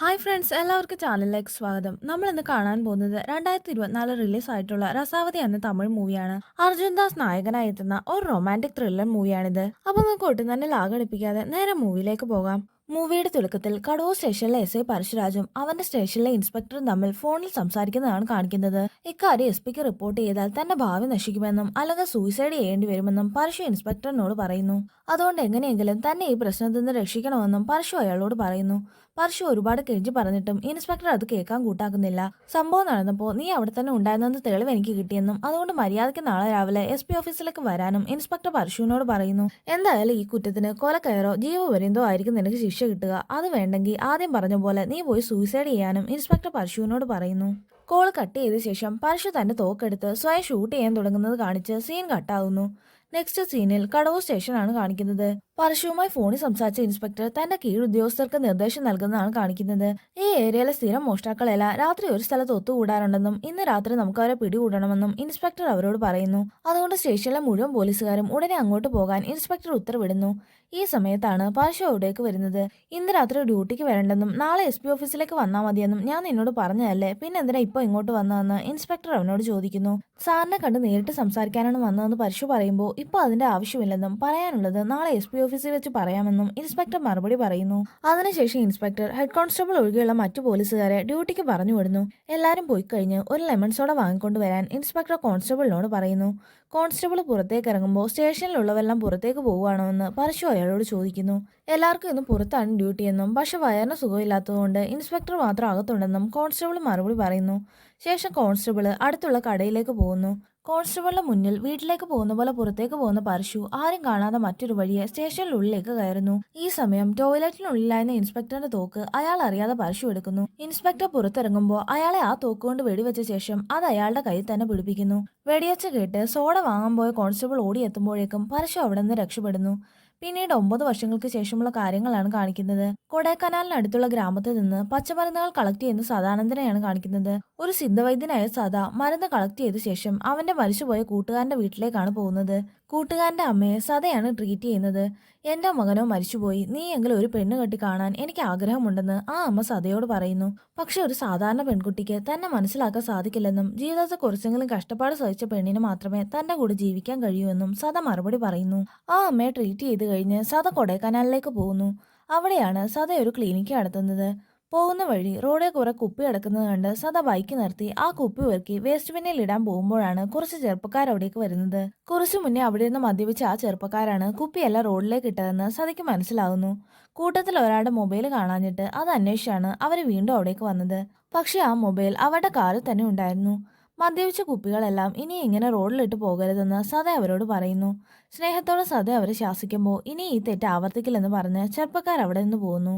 Hi friends എല്ലാവർക്കും ചാനലിലേക്ക് സ്വാഗതം. നമ്മൾ ഇന്ന് കാണാൻ പോകുന്നത് രണ്ടായിരത്തി ഇരുപത്തിനാല് റിലീസ് ആയിട്ടുള്ള രസാവതി എന്ന തമിഴ് മൂവിയാണ്. അർജുൻ ദാസ് നായകനായി എത്തുന്ന ഒരു റൊമാന്റിക് ത്രില്ലർ മൂവിയാണിത്. അപ്പോൾ നമുക്ക് ഒട്ടും തന്നെ ലാഗടിപ്പിക്കാതെ നേരെ മൂവിയിലേക്ക് പോകാം. മൂവിയുടെ തുടക്കത്തിൽ കടവൂർ സ്റ്റേഷനിലെ എസ് ഐ പരശുരാജും അവന്റെ സ്റ്റേഷനിലെ ഇൻസ്പെക്ടറും തമ്മിൽ ഫോണിൽ സംസാരിക്കുന്നതാണ് കാണിക്കുന്നത്. ഇക്കാര്യം എസ് പിക്ക് റിപ്പോർട്ട് ചെയ്താൽ തന്റെ ഭാവി നശിക്കുമെന്നും അല്ലെങ്കിൽ സൂയിസൈഡ് ചെയ്യേണ്ടി വരുമെന്നും പരശു ഇൻസ്പെക്ടറിനോട് പറയുന്നു. അതുകൊണ്ട് എങ്ങനെയെങ്കിലും തന്നെ ഈ പ്രശ്നത്തിൽ നിന്ന് രക്ഷിക്കണമെന്നും പരശു അയാളോട് പറയുന്നു. പരശു ഒരുപാട് കെഞ്ചി പറഞ്ഞിട്ടും ഇൻസ്പെക്ടർ അത് കേൾക്കാൻ കൂട്ടാക്കുന്നില്ല. സംഭവം നടന്നപ്പോൾ നീ അവിടെ തന്നെ ഉണ്ടായിരുന്നെന്ന് തെളിവ് എനിക്ക് കിട്ടിയെന്നും അതുകൊണ്ട് മര്യാദയ്ക്ക് നാളെ രാവിലെ എസ് പി ഓഫീസിലേക്ക് വരാനും ഇൻസ്പെക്ടർ പരശുവിനോട് പറയുന്നു. എന്തായാലും ഈ കുറ്റത്തിന് കൊലക്കയറോ ജീവപര്യന്തോ ആയിരിക്കും നിനക്ക് ശിക്ഷ കിട്ടുക. അത് വേണ്ടെങ്കിൽ ആദ്യം പറഞ്ഞ പോലെ നീ പോയി സൂയിസൈഡ് ചെയ്യാനും ഇൻസ്പെക്ടർ പരശുവിനോട് പറയുന്നു. കോൾ കട്ട് ചെയ്ത ശേഷം പരശു തന്റെ തോക്കെടുത്ത് സ്വയം ഷൂട്ട് ചെയ്യാൻ തുടങ്ങുന്നത് കാണിച്ച് സീൻ കട്ടാവുന്നു നെക്സ്റ്റ് സീനിൽ കടവൂർ സ്റ്റേഷനാണ് കാണിക്കുന്നത്. പരശുവുമായി ഫോണിൽ സംസാരിച്ച ഇൻസ്പെക്ടർ തന്റെ കീഴ് ഉദ്യോഗസ്ഥർക്ക് നിർദ്ദേശം നൽകുന്നതാണ് കാണിക്കുന്നത്. ഈ ഏരിയയിലെ സ്ഥിരം മോഷ്ടാക്കളെല്ലാം രാത്രി ഒരു സ്ഥലത്ത് ഒത്തുകൂടാറുണ്ടെന്നും ഇന്ന് രാത്രി നമുക്ക് അവരെ പിടികൂടണമെന്നും ഇൻസ്പെക്ടർ അവരോട് പറയുന്നു. അതുകൊണ്ട് സ്റ്റേഷനിലെ മുഴുവൻ പോലീസുകാരും ഉടനെ അങ്ങോട്ട് പോകാൻ ഇൻസ്പെക്ടർ ഉത്തരവിടുന്നു. ഈ സമയത്താണ് പരശു അവിടേക്ക് വരുന്നത്. ഇന്ന് രാത്രി ഡ്യൂട്ടിക്ക് വരണ്ടെന്നും നാളെ എസ് പി ഓഫീസിലേക്ക് വന്നാൽ മതിയെന്നും ഞാൻ നിന്നോട് പറഞ്ഞതല്ലേ? പിന്നെ എന്തിനാ ഇപ്പോൾ ഇങ്ങോട്ട് വന്നതെന്ന് ഇൻസ്പെക്ടർ അവനോട് ചോദിക്കുന്നു. സാറിനെ കണ്ട് നേരിട്ട് സംസാരിക്കാനാണ് വന്നതെന്ന് പരശു പറയുമ്പോൾ ഇപ്പോൾ അതിന്റെ ആവശ്യമില്ലെന്നും പറയാനുള്ളത് നാളെ എസ് പി ഓഫീസിൽ വെച്ച് പറയാമെന്നും ഇൻസ്പെക്ടർ മറുപടി പറയുന്നു. അതിനുശേഷം ഇൻസ്പെക്ടർ ഹെഡ് കോൺസ്റ്റബിൾ ഒഴികെയുള്ള മറ്റു പോലീസുകാരെ ഡ്യൂട്ടിക്ക് പറഞ്ഞു വിടുന്നു. എല്ലാവരും പോയി കഴിഞ്ഞ് ഒരു ലെമൺ സോഡ വാങ്ങിക്കൊണ്ട് വരാൻ ഇൻസ്പെക്ടർ കോൺസ്റ്റബിളിനോട് പറയുന്നു. കോൺസ്റ്റബിൾ പുറത്തേക്ക് ഇറങ്ങുമ്പോൾ സ്റ്റേഷനിലുള്ളവരെല്ലാം പുറത്തേക്ക് പോവുകയാണോ എന്ന് പരശു അയാളോട് ചോദിക്കുന്നു. എല്ലാവർക്കും ഇന്ന് പുറത്താണ് ഡ്യൂട്ടിയെന്നും പക്ഷെ വയറിന് സുഖമില്ലാത്തതുകൊണ്ട് ഇൻസ്പെക്ടർ മാത്രം അകത്തുണ്ടെന്നും കോൺസ്റ്റബിൾ മറുപടി പറയുന്നു. ശേഷം കോൺസ്റ്റബിൾ അടുത്തുള്ള കടയിലേക്ക് പോകുന്നു. കോൺസ്റ്റബിളിന്റെ മുന്നിൽ വീട്ടിലേക്ക് പോകുന്ന പോലെ പുറത്തേക്ക് പോകുന്ന പരശു ആരും കാണാതെ മറ്റൊരു വഴിയെ സ്റ്റേഷനിലുള്ളിലേക്ക് കയറുന്നു. ഈ സമയം ടോയ്ലറ്റിനുള്ളിലായിരുന്ന ഇൻസ്പെക്ടറിന്റെ തോക്ക് അയാൾ അറിയാതെ പരശു എടുക്കുന്നു. ഇൻസ്പെക്ടർ പുറത്തിറങ്ങുമ്പോൾ അയാളെ ആ തോക്ക് കൊണ്ട് വെടിവെച്ച ശേഷം അത് അയാളുടെ കയ്യിൽ തന്നെ പിടിപ്പിക്കുന്നു. വെടിവെച്ച് കേട്ട് സോഡ വാങ്ങാൻ പോയ കോൺസ്റ്റബിൾ ഓടിയെത്തുമ്പോഴേക്കും പരശു അവിടെ നിന്ന് രക്ഷപ്പെടുന്നു. പിന്നീട് ഒമ്പത് വർഷങ്ങൾക്ക് ശേഷമുള്ള കാര്യങ്ങളാണ് കാണിക്കുന്നത്. കൊടൈക്കനാലിനടുത്തുള്ള ഗ്രാമത്തിൽ നിന്ന് പച്ചമരുന്നുകൾ കളക്ട് ചെയ്യുന്ന സദാനന്ദനെയാണ് കാണിക്കുന്നത്. ഒരു സിദ്ധവൈദ്യനായ സദാ മരുന്ന് കളക്ട് ചെയ്ത ശേഷം അവന്റെ മരിച്ചുപോയ കൂട്ടുകാരന്റെ വീട്ടിലേക്കാണ് പോകുന്നത്. കൂട്ടുകാരന്റെ അമ്മയെ സദയാണ് ട്രീറ്റ് ചെയ്യുന്നത്. എന്റെ മകനോ മരിച്ചുപോയി. നീ എങ്കിലും ഒരു പെണ്ണ് കെട്ടി കാണാൻ എനിക്ക് ആഗ്രഹമുണ്ടെന്ന് ആ അമ്മ സദയോട് പറയുന്നു. പക്ഷെ ഒരു സാധാരണ പെൺകുട്ടിക്ക് തന്നെ മനസ്സിലാക്കാൻ സാധിക്കില്ലെന്നും ജീവിതത്തെ കുറച്ചെങ്കിലും കഷ്ടപ്പാട് സഹിച്ച പെണ്ണിന് മാത്രമേ തന്റെ കൂടെ ജീവിക്കാൻ കഴിയൂ എന്നും സദ മറുപടി പറയുന്നു. ആ അമ്മയെ ട്രീറ്റ് ചെയ്ത് കഴിഞ്ഞ് സദ കൊടൈക്കനാലിലേക്ക് പോകുന്നു. അവിടെയാണ് സദ ഒരു ക്ലിനിക്ക് നടത്തുന്നത്. പോകുന്ന വഴി റോഡിൽ കുറെ കുപ്പി കിടക്കുന്നത് കണ്ട് സദാ ബൈക്ക് നിർത്തി ആ കുപ്പി പെറുക്കി വേസ്റ്റ് ബിന്നിൽ ഇടാൻ പോകുമ്പോഴാണ് കുറച്ച് ചെറുപ്പക്കാർ അവിടേക്ക് വരുന്നത്. കുറച്ചു മുന്നേ അവിടെ നിന്ന് മദ്യപിച്ച ആ ചെറുപ്പക്കാരാണ് കുപ്പിയെല്ലാം റോഡിലേക്ക് ഇട്ടതെന്ന് സദയ്ക്ക് മനസ്സിലാകുന്നു കൂട്ടത്തിൽ ഒരാളുടെ മൊബൈൽ കാണാഞ്ഞിട്ട് അത് അന്വേഷിച്ചാണ് അവർ വീണ്ടും അവിടേക്ക് വന്നത്. പക്ഷേ ആ മൊബൈൽ അവരുടെ കാറിൽ തന്നെ ഉണ്ടായിരുന്നു. മദ്യപിച്ച കുപ്പികളെല്ലാം ഇനി ഇങ്ങനെ റോഡിലിട്ട് പോകരുതെന്ന് സദ അവരോട് പറയുന്നു. സ്നേഹത്തോടെ സദ അവരെ ശാസിക്കുമ്പോൾ ഇനി ഈ തെറ്റ് ആവർത്തിക്കില്ലെന്ന് പറഞ്ഞ് ചെറുപ്പക്കാർ അവിടെ നിന്ന് പോകുന്നു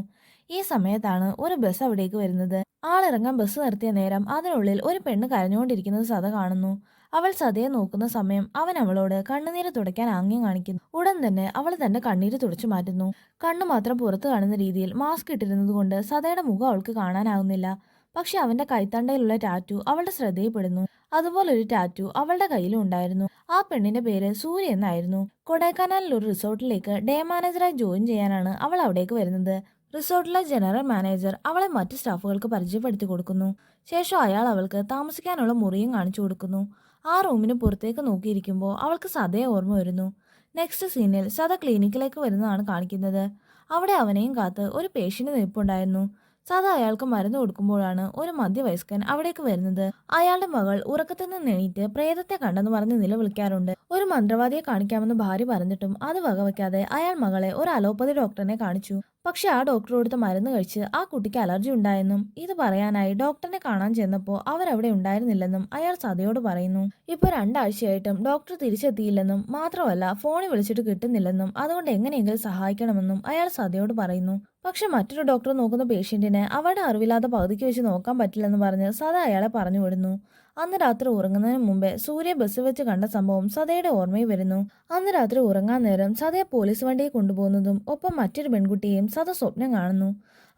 ഈ സമയത്താണ് ഒരു ബസ് അവിടേക്ക് വരുന്നത്. ആളിറങ്ങാൻ ബസ് നിർത്തിയ നേരം അതിനുള്ളിൽ ഒരു പെണ്ണ് കരഞ്ഞുകൊണ്ടിരിക്കുന്നത് സദ കാണുന്നു. അവൾ സതയെ നോക്കുന്ന സമയം അവൻ അവളോട് കണ്ണുനീര് തുടയ്ക്കാൻ ആംഗ്യം കാണിക്കുന്നു. ഉടൻ തന്നെ അവൾ തന്റെ കണ്ണീര് തുടച്ചു മാറ്റുന്നു. കണ്ണു മാത്രം പുറത്തു കാണുന്ന രീതിയിൽ മാസ്ക് ഇട്ടിരുന്നത് കൊണ്ട് സതയുടെ മുഖം അവൾക്ക് കാണാനാകുന്നില്ല പക്ഷെ അവന്റെ കൈത്തണ്ടയിലുള്ള ടാറ്റു അവളുടെ ശ്രദ്ധയിൽപ്പെടുന്നു. അതുപോലൊരു ടാറ്റു അവളുടെ കയ്യിലും ഉണ്ടായിരുന്നു. ആ പെണ്ണിന്റെ പേര് സൂര്യ എന്നായിരുന്നു. കൊടൈക്കനാലിൽ ഒരു റിസോർട്ടിലേക്ക് ഡേ മാനേജറായി ജോയിൻ ചെയ്യാനാണ് അവൾ അവിടേക്ക് വരുന്നത്. റിസോർട്ടിലെ ജനറൽ മാനേജർ അവളെ മറ്റ് സ്റ്റാഫുകൾക്ക് പരിചയപ്പെടുത്തി കൊടുക്കുന്നു. ശേഷം അയാൾ അവൾക്ക് താമസിക്കാനുള്ള മുറിയും കാണിച്ചു കൊടുക്കുന്നു. ആ റൂമിന് പുറത്തേക്ക് നോക്കിയിരിക്കുമ്പോൾ അവൾക്ക് സതയെ ഓർമ്മ വരുന്നു. നെക്സ്റ്റ് സീനിൽ സത ക്ലിനിക്കിലേക്ക് വരുന്നതാണ് കാണിക്കുന്നത്. അവിടെ അവനെയും കാത്ത് ഒരു പേഷ്യന്റ് നിൽപ്പുണ്ടായിരുന്നു. സദാ അയാൾക്ക് മരുന്ന് കൊടുക്കുമ്പോഴാണ് ഒരു മധ്യവയസ്കൻ അവിടേക്ക് വരുന്നത്. അയാളുടെ മകൾ ഉറക്കത്തിൽ നിന്ന് എണീറ്റ് പ്രേതത്തെ കണ്ടെന്ന് പറഞ്ഞ് നിലവിളിക്കാറുണ്ട്. ഒരു മന്ത്രവാദിയെ കാണിക്കാമെന്ന് ഭാര്യ പറഞ്ഞിട്ടും അത് വകവയ്ക്കാതെ അയാൾ മകളെ ഒരു അലോപ്പതി ഡോക്ടറിനെ കാണിച്ചു. പക്ഷെ ആ ഡോക്ടർ കൊടുത്ത മരുന്ന് കഴിച്ച് ആ കുട്ടിക്ക് അലർജി ഉണ്ടായെന്നും ഇത് പറയാനായി ഡോക്ടറിനെ കാണാൻ ചെന്നപ്പോൾ അവരവിടെ ഉണ്ടായിരുന്നില്ലെന്നും അയാൾ സതയോട് പറയുന്നു. ഇപ്പോൾ രണ്ടാഴ്ചയായിട്ടും ഡോക്ടർ തിരിച്ചെത്തിയില്ലെന്നും മാത്രമല്ല ഫോണിൽ വിളിച്ചിട്ട് കിട്ടുന്നില്ലെന്നും അതുകൊണ്ട് എങ്ങനെയെങ്കിലും സഹായിക്കണമെന്നും അയാൾ സതയോട് പറയുന്നു. പക്ഷെ മറ്റൊരു ഡോക്ടർ നോക്കുന്ന പേഷ്യന്റിനെ അവരുടെ അറിവില്ലാത്ത പകുതിക്ക് വെച്ച് നോക്കാൻ പറ്റില്ലെന്ന് പറഞ്ഞ് സദ അയാളെ പറഞ്ഞു വിടുന്നു. അന്ന് രാത്രി ഉറങ്ങുന്നതിന് മുമ്പേ സൂര്യ ബസ് വെച്ച് കണ്ട സംഭവം സദയുടെ ഓർമ്മയിൽ വരുന്നു. അന്ന് രാത്രി ഉറങ്ങാൻ നേരം സദയെ പോലീസ് വണ്ടിയെ കൊണ്ടുപോകുന്നതും ഒപ്പം മറ്റൊരു പെൺകുട്ടിയെയും സദ സ്വപ്നം കാണുന്നു.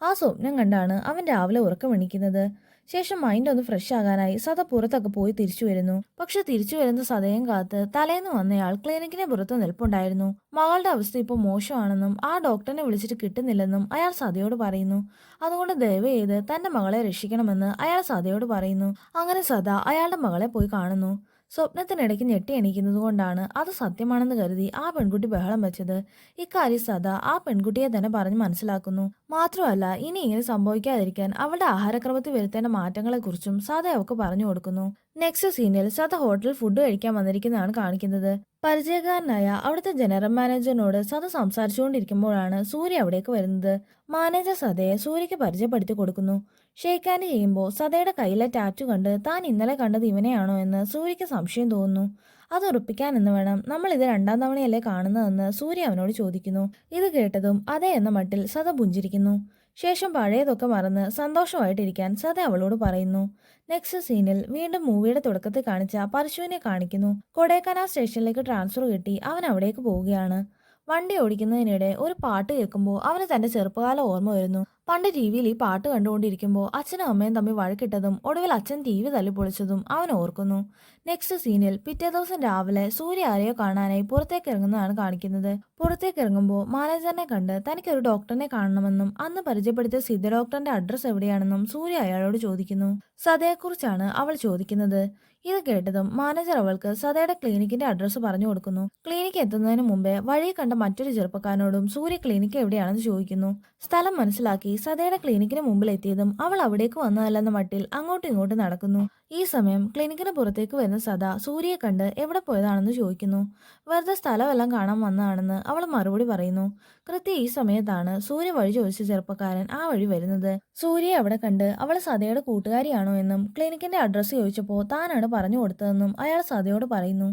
ആ സ്വപ്നം കണ്ടാണ് അവൻ രാവിലെ ഉറക്കമെണിക്കുന്നത് ശേഷം മൈൻഡ് ഒന്ന് ഫ്രഷ് ആകാനായി സദ പുറത്തൊക്കെ പോയി തിരിച്ചു വരുന്നു. പക്ഷെ തിരിച്ചു വരുന്ന സദയം കാത്ത് തലേന്ന് വന്നയാൾ ക്ലിനിക്കിന് പുറത്ത് നിൽപ്പുണ്ടായിരുന്നു. മകളുടെ അവസ്ഥ ഇപ്പോൾ മോശമാണെന്നും ആ ഡോക്ടറിനെ വിളിച്ചിട്ട് കിട്ടുന്നില്ലെന്നും അയാൾ സതയോട് പറയുന്നു. അതുകൊണ്ട് ദയവ് ചെയ്ത് തന്റെ മകളെ രക്ഷിക്കണമെന്ന് അയാൾ സതയോട് പറയുന്നു. അങ്ങനെ സദ അയാളുടെ മകളെ പോയി കാണുന്നു. സ്വപ്നത്തിനിടയ്ക്ക് ഞെട്ടി എണീക്കുന്നത് കൊണ്ടാണ് അത് സത്യമാണെന്ന് കരുതി ആ പെൺകുട്ടി ബഹളം വെച്ചത്. ഇക്കാര്യം സദ ആ പെൺകുട്ടിയെ തന്നെ പറഞ്ഞ് മനസ്സിലാക്കുന്നു. മാത്രമല്ല ഇനി ഇങ്ങനെ സംഭവിക്കാതിരിക്കാൻ അവളുടെ ആഹാരക്രമത്തിൽ വരുത്തേണ്ട മാറ്റങ്ങളെക്കുറിച്ചും സദ അവൾക്ക് പറഞ്ഞു കൊടുക്കുന്നു. നെക്സ്റ്റ് സീനിൽ സദ ഹോട്ടൽ ഫുഡ് കഴിക്കാൻ വന്നിരിക്കുന്നതാണ് കാണിക്കുന്നത്. പരിചയക്കാരനായ അവിടുത്തെ ജനറൽ മാനേജറിനോട് സദ സംസാരിച്ചുകൊണ്ടിരിക്കുമ്പോഴാണ് സൂര്യ അവിടേക്ക് വരുന്നത്. മാനേജർ സദയെ സൂര്യക്ക് പരിചയപ്പെടുത്തി കൊടുക്കുന്നു. ഷേക്ക് ഹാൻഡ് ചെയ്യുമ്പോൾ സദയുടെ കയ്യിലെ ടാറ്റു കണ്ട് താൻ ഇന്നലെ കണ്ടത് ഇവനെയാണോ എന്ന് സൂര്യക്ക് സംശയം തോന്നുന്നു. അത് ഉറപ്പിക്കാൻ എന്ന് വേണം. നമ്മൾ ഇത് രണ്ടാം തവണയല്ലേ കാണുന്നതെന്ന് സൂര്യ അവനോട് ചോദിക്കുന്നു. ഇത് കേട്ടതും അതെ എന്ന മട്ടിൽ സദ പുഞ്ചിരിക്കുന്നു. ശേഷം പഴയതൊക്കെ മറന്ന് സന്തോഷമായിട്ടിരിക്കാൻ സദ അവളോട് പറയുന്നു. നെക്സ്റ്റ് സീനിൽ വീണ്ടും മൂവിയുടെ തുടക്കത്തിൽ കാണിച്ച പരശുവിനെ കാണിക്കുന്നു. കൊടൈക്കനാൽ സ്റ്റേഷനിലേക്ക് ട്രാൻസ്ഫർ കിട്ടി. അവൻ അവിടേക്ക് പോവുകയാണ്. വണ്ടി ഓടിക്കുന്നതിനിടെ ഒരു പാട്ട് കേൾക്കുമ്പോൾ അവന് തന്റെ ചെറുപ്പകാലം ഓർമ്മ വരുന്നു. പണ്ട് ടി വിയിൽ ഈ പാട്ട് കണ്ടുകൊണ്ടിരിക്കുമ്പോൾ അച്ഛനും അമ്മയും തമ്മിൽ വഴക്കിട്ടതും ഒടുവിൽ അച്ഛൻ ടി വി തല്ലി പൊളിച്ചതും അവൻ ഓർക്കുന്നു. നെക്സ്റ്റ് സീനിൽ പിറ്റേ ദിവസം രാവിലെ സൂര്യ ആരെയോ കാണാനായി പുറത്തേക്ക് ഇറങ്ങുന്നതാണ് കാണിക്കുന്നത്. പുറത്തേക്ക് ഇറങ്ങുമ്പോൾ മാനേജറിനെ കണ്ട് തനിക്കൊരു ഡോക്ടറിനെ കാണണമെന്നും അന്ന് പരിചയപ്പെടുത്തിയ സിദ്ധ ഡോക്ടറിന്റെ അഡ്രസ്സ് എവിടെയാണെന്നും സൂര്യ അയാളോട് ചോദിക്കുന്നു. സതയെക്കുറിച്ചാണ് അവൾ ചോദിക്കുന്നത്. ഇത് കേട്ടതും മാനേജർ അവൾക്ക് സദയുടെ ക്ലിനിക്കിന്റെ അഡ്രസ്സ് പറഞ്ഞു കൊടുക്കുന്നു. ക്ലിനിക്ക് എത്തുന്നതിന് മുമ്പേ വഴി കണ്ട മറ്റൊരു ചെറുപ്പക്കാരനോടും സൂര്യ ക്ലിനിക്ക് എവിടെയാണെന്ന് ചോദിക്കുന്നു. സ്ഥലം മനസ്സിലാക്കി സദയുടെ ക്ലിനിക്കിന് മുമ്പിൽ എത്തിയതും അവൾ അവിടേക്ക് വന്നതല്ലെന്ന മട്ടിൽ അങ്ങോട്ടും ഇങ്ങോട്ടും നടക്കുന്നു. ഈ സമയം ക്ലിനിക്കിന് പുറത്തേക്ക് വരുന്ന സദ സൂര്യയെ കണ്ട് എവിടെ പോയതാണെന്ന് ചോദിക്കുന്നു. വെറുതെ സ്ഥലമെല്ലാം കാണാൻ വന്നതാണെന്ന് അവൾ മറുപടി പറയുന്നു. കൃത്യ ഈ സമയത്താണ് സൂര്യ വഴി ചോദിച്ച ചെറുപ്പക്കാരൻ ആ വഴി വരുന്നത്. സൂര്യയെ അവിടെ കണ്ട് അവൾ സദയുടെ കൂട്ടുകാരിയാണോ എന്നും ക്ലിനിക്കിന്റെ അഡ്രസ്സ് ചോദിച്ചപ്പോൾ താനാണ് പറഞ്ഞു കൊടുത്തതെന്നും അയാൾ സദയോട് പറയുന്നു.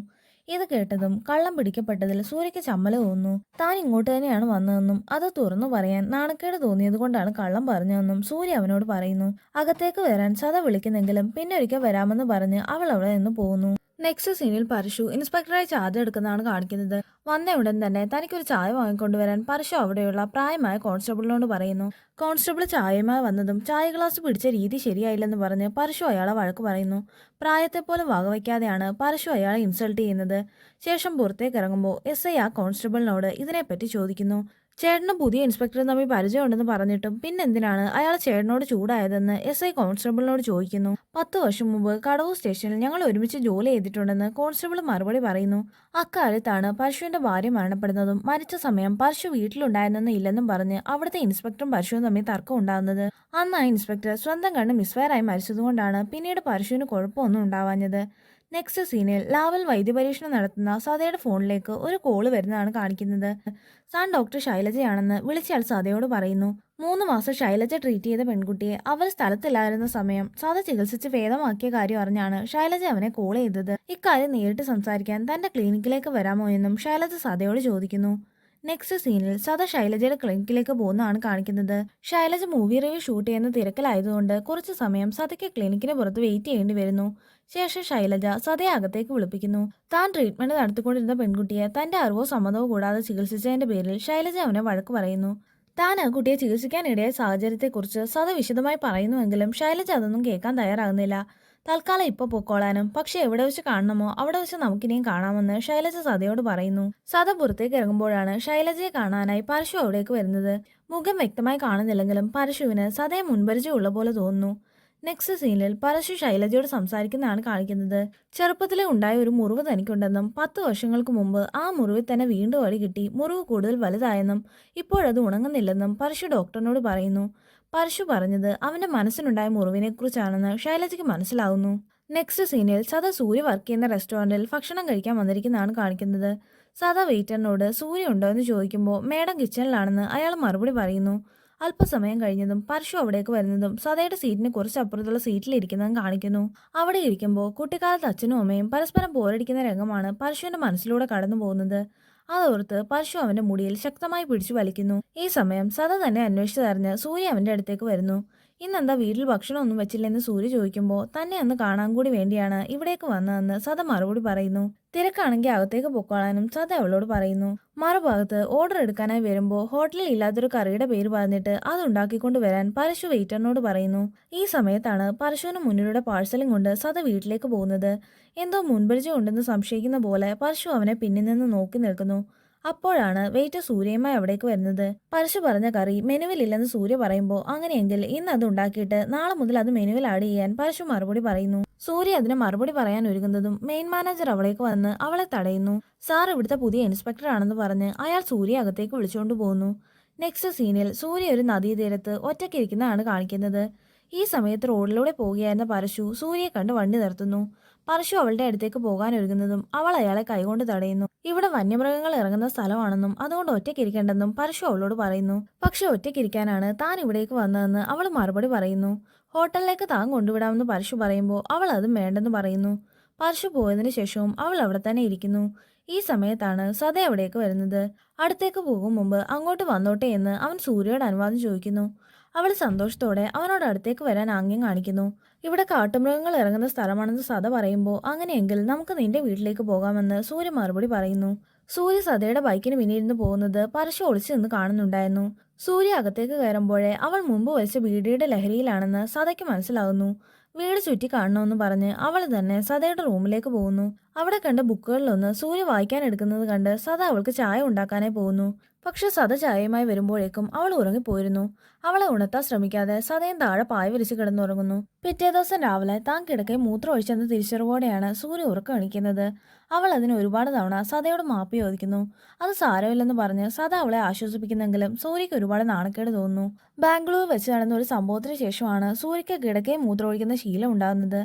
ഇത് കേട്ടതും കള്ളം പിടിക്കപ്പെട്ടതിൽ സൂര്യയ്ക്ക് ചമ്മല തോന്നുന്നു. താൻ ഇങ്ങോട്ട് തന്നെയാണ് വന്നതെന്നും അത് തുറന്നു പറയാൻ നാണക്കേട് തോന്നിയത് കൊണ്ടാണ് കള്ളം പറഞ്ഞതെന്നും സൂര്യ അവനോട് പറയുന്നു. അകത്തേക്ക് വരാൻ സദ വിളിക്കുന്നെങ്കിലും പിന്നെ ഒരിക്കൽ വരാമെന്ന് പറഞ്ഞ് അവൾ അവിടെ നിന്ന് പോകുന്നു നെക്സ്റ്റ് സീനിൽ പരശു ഇൻസ്പെക്ടറായി ചാർജ് എടുക്കുന്നതാണ് കാണിക്കുന്നത്. വന്ന ഉടൻ തന്നെ തനിക്കൊരു ചായ വാങ്ങിക്കൊണ്ടുവരാൻ പരശു അവിടെയുള്ള പ്രായമായ കോൺസ്റ്റബിളിനോട് പറയുന്നു. കോൺസ്റ്റബിൾ ചായയുമായി വന്നതും ചായ ഗ്ലാസ് പിടിച്ച രീതി ശരിയായില്ലെന്ന് പറഞ്ഞ് പരശു അയാളെ വഴക്ക് പറയുന്നു. പ്രായത്തെ പോലും വകവയ്ക്കാതെയാണ് പരശു അയാളെ ഇൻസൾട്ട് ചെയ്യുന്നത്. ശേഷം പുറത്തേക്ക് ഇറങ്ങുമ്പോൾ എസ് ഐ ആ കോൺസ്റ്റബിളിനോട് ഇതിനെപ്പറ്റി ചോദിക്കുന്നു. ചേട്ടന് പുതിയ ഇൻസ്പെക്ടർ തമ്മിൽ പരിചയമുണ്ടെന്ന് പറഞ്ഞിട്ടും പിന്നെന്തിനാണ് അയാൾ ചേട്ടനോട് ചൂടായതെന്ന് എസ് ഐ കോൺസ്റ്റബിളിനോട് ചോദിക്കുന്നു. പത്ത് വർഷം മുമ്പ് കടവൂർ സ്റ്റേഷനിൽ ഞങ്ങൾ ഒരുമിച്ച് ജോലി ചെയ്തിട്ടുണ്ടെന്ന് കോൺസ്റ്റബിൾ മറുപടി പറയുന്നു. അക്കാലത്താണ് പരശുവിന്റെ ഭാര്യ മരണപ്പെടുന്നതും മരിച്ച സമയം പരശു വീട്ടിലുണ്ടായിരുന്നെന്ന് ഇല്ലെന്നും പറഞ്ഞ് അവിടുത്തെ ഇൻസ്പെക്ടറും പരശുവും തമ്മിൽ തർക്കം ഉണ്ടാകുന്നത്. അന്ന് ആ ഇൻസ്പെക്ടർ സ്വന്തം കണ്ണ് മിസ്ഫയറായി മരിച്ചതുകൊണ്ടാണ് പിന്നീട് പരശുവിന് കുഴപ്പമൊന്നും ഉണ്ടാവാഞ്ഞത്. നെക്സ്റ്റ് സീനിൽ ലാവൽ വൈദ്യപരീക്ഷണം നടത്തുന്ന സതയുടെ ഫോണിലേക്ക് ഒരു കോൾ വരുന്നതാണ് കാണിക്കുന്നത്. സാൻ ഡോക്ടർ ശൈലജയാണെന്ന് വിളിച്ചയാൾ സതയോട് പറയുന്നു. മൂന്ന് മാസം ശൈലജ ട്രീറ്റ് ചെയ്ത പെൺകുട്ടിയെ അവർ സ്ഥലത്തില്ലായിരുന്ന സമയം സത ചികിത്സിച്ച് ഭേദമാക്കിയ കാര്യം അറിഞ്ഞാണ് ശൈലജ അവനെ കോൾ ചെയ്തത്. ഇക്കാര്യം നേരിട്ട് സംസാരിക്കാൻ തന്റെ ക്ലിനിക്കിലേക്ക് വരാമോ എന്നും ശൈലജ സതയോട് ചോദിക്കുന്നു. നെക്സ്റ്റ് സീനിൽ സദ ശൈലജയുടെ ക്ലിനിക്കിലേക്ക് പോകുന്നതാണ് കാണിക്കുന്നത്. ശൈലജ മൂവി റിവ്യൂ ഷൂട്ട് ചെയ്യുന്ന തിരക്കിലായതുകൊണ്ട് കുറച്ച് സമയം സതയ്ക്ക് ക്ലിനിക്കിന് പുറത്ത് വെയിറ്റ് ചെയ്യേണ്ടി വരുന്നു. ശേഷം ശൈലജ സതയെ അകത്തേക്ക് വിളിപ്പിക്കുന്നു. താൻ ട്രീറ്റ്മെന്റ് നടത്തിക്കൊണ്ടിരുന്ന പെൺകുട്ടിയെ തന്റെ അറിവോ സമ്മതമോ കൂടാതെ ചികിത്സിച്ചതിന്റെ പേരിൽ ശൈലജ അവനെ വഴക്ക് പറയുന്നു. താൻ കുട്ടിയെ ചികിത്സിക്കാനിടയായ സാഹചര്യത്തെക്കുറിച്ച് സത വിശദമായി പറയുന്നുവെങ്കിലും ശൈലജ അതൊന്നും കേൾക്കാൻ തയ്യാറാകുന്നില്ല. തൽക്കാലം ഇപ്പൊ പൊക്കോളാനും. പക്ഷെ എവിടെ വെച്ച് കാണണമോ അവിടെ വെച്ച് നമുക്കിനിയും കാണാമെന്ന് ശൈലജ സതയോട് പറയുന്നു. സത പുറത്തേക്ക് ഇറങ്ങുമ്പോഴാണ് ശൈലജയെ കാണാനായി പരശു അവിടേക്ക് വരുന്നത്. മുഖം വ്യക്തമായി കാണുന്നില്ലെങ്കിലും പരശുവിന് സതയെ മുൻപരിചയമുള്ള പോലെ തോന്നുന്നു. നെക്സ്റ്റ് സീനിൽ പരശു ശൈലജയോട് സംസാരിക്കുന്നതാണ് കാണിക്കുന്നത്. ചെറുപ്പത്തിലെ ഉണ്ടായ ഒരു മുറിവ് തനിക്കുണ്ടെന്നും പത്ത് വർഷങ്ങൾക്ക് മുമ്പ് ആ മുറിവിൽ തന്നെ വീണ്ടും വഴി കിട്ടി മുറിവ് കൂടുതൽ വലുതായെന്നും ഇപ്പോഴത് ഉണങ്ങുന്നില്ലെന്നും പരശു ഡോക്ടറിനോട് പറയുന്നു. പരശു പറഞ്ഞത് അവന്റെ മനസ്സിനുണ്ടായ മുറിവിനെക്കുറിച്ചാണെന്ന് ശൈലജയ്ക്ക് മനസ്സിലാവുന്നു. നെക്സ്റ്റ് സീനിൽ സദ സൂര്യ വർക്ക് ചെയ്യുന്ന റെസ്റ്റോറന്റിൽ ഭക്ഷണം കഴിക്കാൻ വന്നിരിക്കുന്നതാണ് കാണിക്കുന്നത്. സദ വെയിറ്ററിനോട് സൂര്യ ഉണ്ടോ? എന്ന് ചോദിക്കുമ്പോൾ മേഡം കിച്ചണിലാണെന്ന് അയാൾ മറുപടി പറയുന്നു. അല്പസമയം കഴിഞ്ഞതും പരശു അവിടേക്ക് വരുന്നതും സദയുടെ സീറ്റിന് കുറച്ച് അപ്പുറത്തുള്ള സീറ്റിലിരിക്കുന്നതും കാണിക്കുന്നു. അവിടെ ഇരിക്കുമ്പോൾ കുട്ടിക്കാലത്ത് അച്ഛനും അമ്മയും പരസ്പരം പോരടിക്കുന്ന രംഗമാണ് പരശുവിന്റെ മനസ്സിലൂടെ കടന്നു പോകുന്നത്. അതോർത്ത് പരശു അവന്റെ മുടിയിൽ ശക്തമായി പിടിച്ചു വലിക്കുന്നു. ഈ സമയം സദ തന്നെ അന്വേഷിച്ചതറിഞ്ഞ് സൂര്യ അവന്റെ അടുത്തേക്ക് വരുന്നു. ഇന്നെന്താ വീട്ടിൽ ഭക്ഷണമൊന്നും വെച്ചില്ലെന്ന് സൂര്യ ചോദിക്കുമ്പോൾ തന്നെ ഒന്ന് കാണാൻ കൂടി വേണ്ടിയാണ് ഇവിടേക്ക് വന്നതെന്ന് സത മറുപടി പറയുന്നു. തിരക്കാണെങ്കിൽ അകത്തേക്ക് പൊക്കോളാനും സദ അവളോട് പറയുന്നു. മറുഭാഗത്ത് ഓർഡർ എടുക്കാനായി വരുമ്പോൾ ഹോട്ടലിൽ ഇല്ലാത്തൊരു കറിയുടെ പേര് പറഞ്ഞിട്ട് അത് ഉണ്ടാക്കിക്കൊണ്ട് വരാൻ പരശു വെയിറ്ററിനോട് പറയുന്നു. ഈ സമയത്താണ് പരശുവിന് മുന്നിലൂടെ പാഴ്സലും കൊണ്ട് സത വീട്ടിലേക്ക് പോകുന്നത്. എന്തോ മുൻപരിചയം ഉണ്ടെന്ന് സംശയിക്കുന്ന പോലെ പരശു അവനെ പിന്നിൽ നിന്ന് നോക്കി നിൽക്കുന്നു. അപ്പോഴാണ് വെയിറ്റർ സൂര്യയുമായി അവിടേക്ക് വരുന്നത്. പരശു പറഞ്ഞ കറി മെനുവിലില്ലെന്ന് സൂര്യ പറയുമ്പോൾ അങ്ങനെയെങ്കിൽ ഇന്ന് അത് ഉണ്ടാക്കിയിട്ട് നാളെ മുതൽ അത് മെനുവിൽ ആഡ് ചെയ്യാൻ പരശു മറുപടി പറയുന്നു. സൂര്യ അതിന് മറുപടി പറയാൻ ഒരുങ്ങുന്നതും മെയിൻ മാനേജർ അവളേക്ക് വന്ന് അവളെ തടയുന്നു. സാർ ഇവിടുത്തെ പുതിയ ഇൻസ്പെക്ടർ ആണെന്ന് പറഞ്ഞ് അയാൾ സൂര്യ അകത്തേക്ക് വിളിച്ചുകൊണ്ട് പോകുന്നു നെക്സ്റ്റ് സീനിൽ സൂര്യ ഒരു നദീതീരത്ത് ഒറ്റയ്ക്കിരിക്കുന്നതാണ് കാണിക്കുന്നത്. ഈ സമയത്ത് റോഡിലൂടെ പോവുകയായിരുന്ന പരശു സൂര്യയെ കണ്ട് വണ്ടി നിർത്തുന്നു. പരശു അവളുടെ അടുത്തേക്ക് പോകാൻ ഒരുങ്ങുന്നതും അവൾ അയാളെ കൈകൊണ്ട് തടയുന്നു. ഇവിടെ വന്യമൃഗങ്ങൾ ഇറങ്ങുന്ന സ്ഥലമാണെന്നും അതുകൊണ്ട് ഒറ്റയ്ക്കിരിക്കേണ്ടെന്നും പരശു അവളോട് പറയുന്നു. പക്ഷെ ഒറ്റയ്ക്കിരിക്കാനാണ് താൻ ഇവിടേക്ക് വന്നതെന്ന് അവൾ മറുപടി പറയുന്നു. ഹോട്ടലിലേക്ക് താൻ കൊണ്ടുവിടാമെന്ന് പരശു പറയുമ്പോൾ അവൾ അതും വേണ്ടെന്ന് പറയുന്നു. പരശു പോയതിനു ശേഷവും അവൾ അവിടെ തന്നെ ഇരിക്കുന്നു. ഈ സമയത്താണ് സദ അവിടേക്ക് വരുന്നത്. അടുത്തേക്ക് പോകും മുമ്പ് അങ്ങോട്ട് വന്നോട്ടെ എന്ന് അവൻ സൂര്യയോട് അനുവാദം ചോദിക്കുന്നു. അവൾ സന്തോഷത്തോടെ അവനോട് അടുത്തേക്ക് വരാൻ ആംഗ്യം കാണിക്കുന്നു. ഇവിടെ കാട്ടുമൃഗങ്ങൾ ഇറങ്ങുന്ന സ്ഥലമാണെന്ന് സദ പറയുമ്പോൾ അങ്ങനെയെങ്കിൽ നമുക്ക് നിന്റെ വീട്ടിലേക്ക് പോകാമെന്ന് സൂര്യ മറുപടി പറയുന്നു. സൂര്യ സദയുടെ ബൈക്കിന് പിന്നിരുന്ന് പോകുന്നത് പരശു ഒളിച്ചു നിന്ന് കാണുന്നുണ്ടായിരുന്നു. സൂര്യ അകത്തേക്ക് കയറുമ്പോഴേ അവൾ മുമ്പ് വലിച്ച ബീഡിയുടെ ലഹരിയിലാണെന്ന് സദയ്ക്ക് മനസ്സിലാകുന്നു. വീട് ചുറ്റി കാണണമെന്ന് പറഞ്ഞ് അവൾ തന്നെ സദയുടെ റൂമിലേക്ക് പോകുന്നു. അവിടെ കണ്ട ബുക്കുകളിലൊന്ന് സൂര്യ വായിക്കാൻ എടുക്കുന്നത് കണ്ട് സദ അവൾക്ക് ചായ ഉണ്ടാക്കാനേ പോകുന്നു. പക്ഷെ സത ചായയുമായി വരുമ്പോഴേക്കും അവൾ ഉറങ്ങിപ്പോയിരുന്നു. അവളെ ഉണർത്താൻ ശ്രമിക്കാതെ സതയും താഴെ പായ വിരിച്ച് കിടന്നുറങ്ങുന്നു. പിറ്റേ ദിവസം രാവിലെ താൻ കിടക്കെ മൂത്രം ഒഴിച്ചെന്ന തിരിച്ചറിവോടെയാണ് സൂര്യ ഉറക്കം എണിക്കുന്നത്. അവൾ അതിന് ഒരുപാട് തവണ സതയോട് മാപ്പ് ചോദിക്കുന്നു. അത് സാരമില്ലെന്ന് പറഞ്ഞ് സദ അവളെ ആശ്വസിപ്പിക്കുന്നെങ്കിലും സൂര്യക്ക് ഒരുപാട് നാണക്കേട് തോന്നുന്നു. ബാംഗ്ലൂർ വെച്ച് നടന്ന ഒരു സംഭവത്തിന് ശേഷമാണ് സൂര്യയ്ക്ക് കിടക്കെ മൂത്രമൊഴിക്കുന്ന ശീലം ഉണ്ടാകുന്നത്.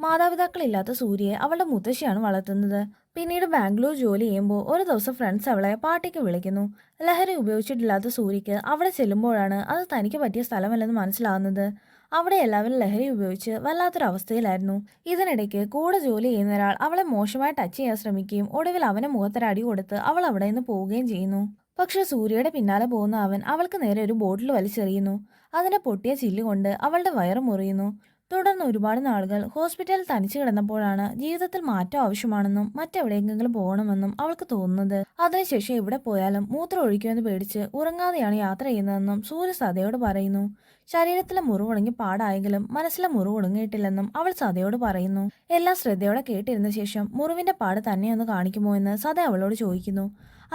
മാതാപിതാക്കളില്ലാത്ത സൂര്യയെ അവളുടെ മുത്തശ്ശിയാണ് വളർത്തുന്നത്. പിന്നീട് ബാംഗ്ലൂർ ജോലി ചെയ്യുമ്പോൾ ഒരു ദിവസം ഫ്രണ്ട്സ് അവളെ പാർട്ടിക്ക് വിളിക്കുന്നു. ലഹരി ഉപയോഗിച്ചിട്ടില്ലാത്ത സൂര്യക്ക് അവിടെ ചെല്ലുമ്പോഴാണ് അത് തനിക്ക് പറ്റിയ സ്ഥലമല്ലെന്ന് മനസ്സിലാകുന്നത് അവിടെ എല്ലാവരും ലഹരി ഉപയോഗിച്ച് വല്ലാത്തൊരവസ്ഥയിലായിരുന്നു ഇതിനിടയ്ക്ക് കൂടെ ജോലി ചെയ്യുന്ന ഒരാൾ അവളെ മോശമായി ടച്ച് ചെയ്യാൻ ശ്രമിക്കുകയും ഒടുവിൽ അവനെ മുഖത്തൊരടി കൊടുത്ത് അവൾ അവിടെ നിന്ന് പോവുകയും ചെയ്യുന്നു. പക്ഷെ സൂര്യയുടെ പിന്നാലെ പോകുന്ന അവൻ അവൾക്ക് നേരെ ഒരു ബോട്ടിൽ വലിച്ചെറിയുന്നു. അതിനെ പൊട്ടിയ ചില്ലുകൊണ്ട് അവളുടെ വയറ് മുറിയുന്നു. തുടർന്ന് ഒരുപാട് നാളുകൾ ഹോസ്പിറ്റലിൽ തനിച്ചു കിടന്നപ്പോഴാണ് ജീവിതത്തിൽ മാറ്റം ആവശ്യമാണെന്നും മറ്റെവിടെയെങ്കിലും പോകണമെന്നും അവൾക്ക് തോന്നുന്നത്. അതിനുശേഷം എവിടെ പോയാലും മൂത്രം ഒഴിക്കുമെന്ന് പേടിച്ച് ഉറങ്ങാതെയാണ് യാത്ര ചെയ്യുന്നതെന്നും സൂര്യ സതയോട് പറയുന്നു. ശരീരത്തിലെ മുറിവുണങ്ങി പാടായെങ്കിലും മനസ്സിലെ മുറിവുണങ്ങിയിട്ടില്ലെന്നും അവൾ സതയോട് പറയുന്നു. എല്ലാം ശ്രദ്ധയോടെ കേട്ടിരുന്ന ശേഷം മുറിവിന്റെ പാട് തന്നെയൊന്ന് കാണിക്കുമോ എന്ന് സത അവളോട് ചോദിക്കുന്നു.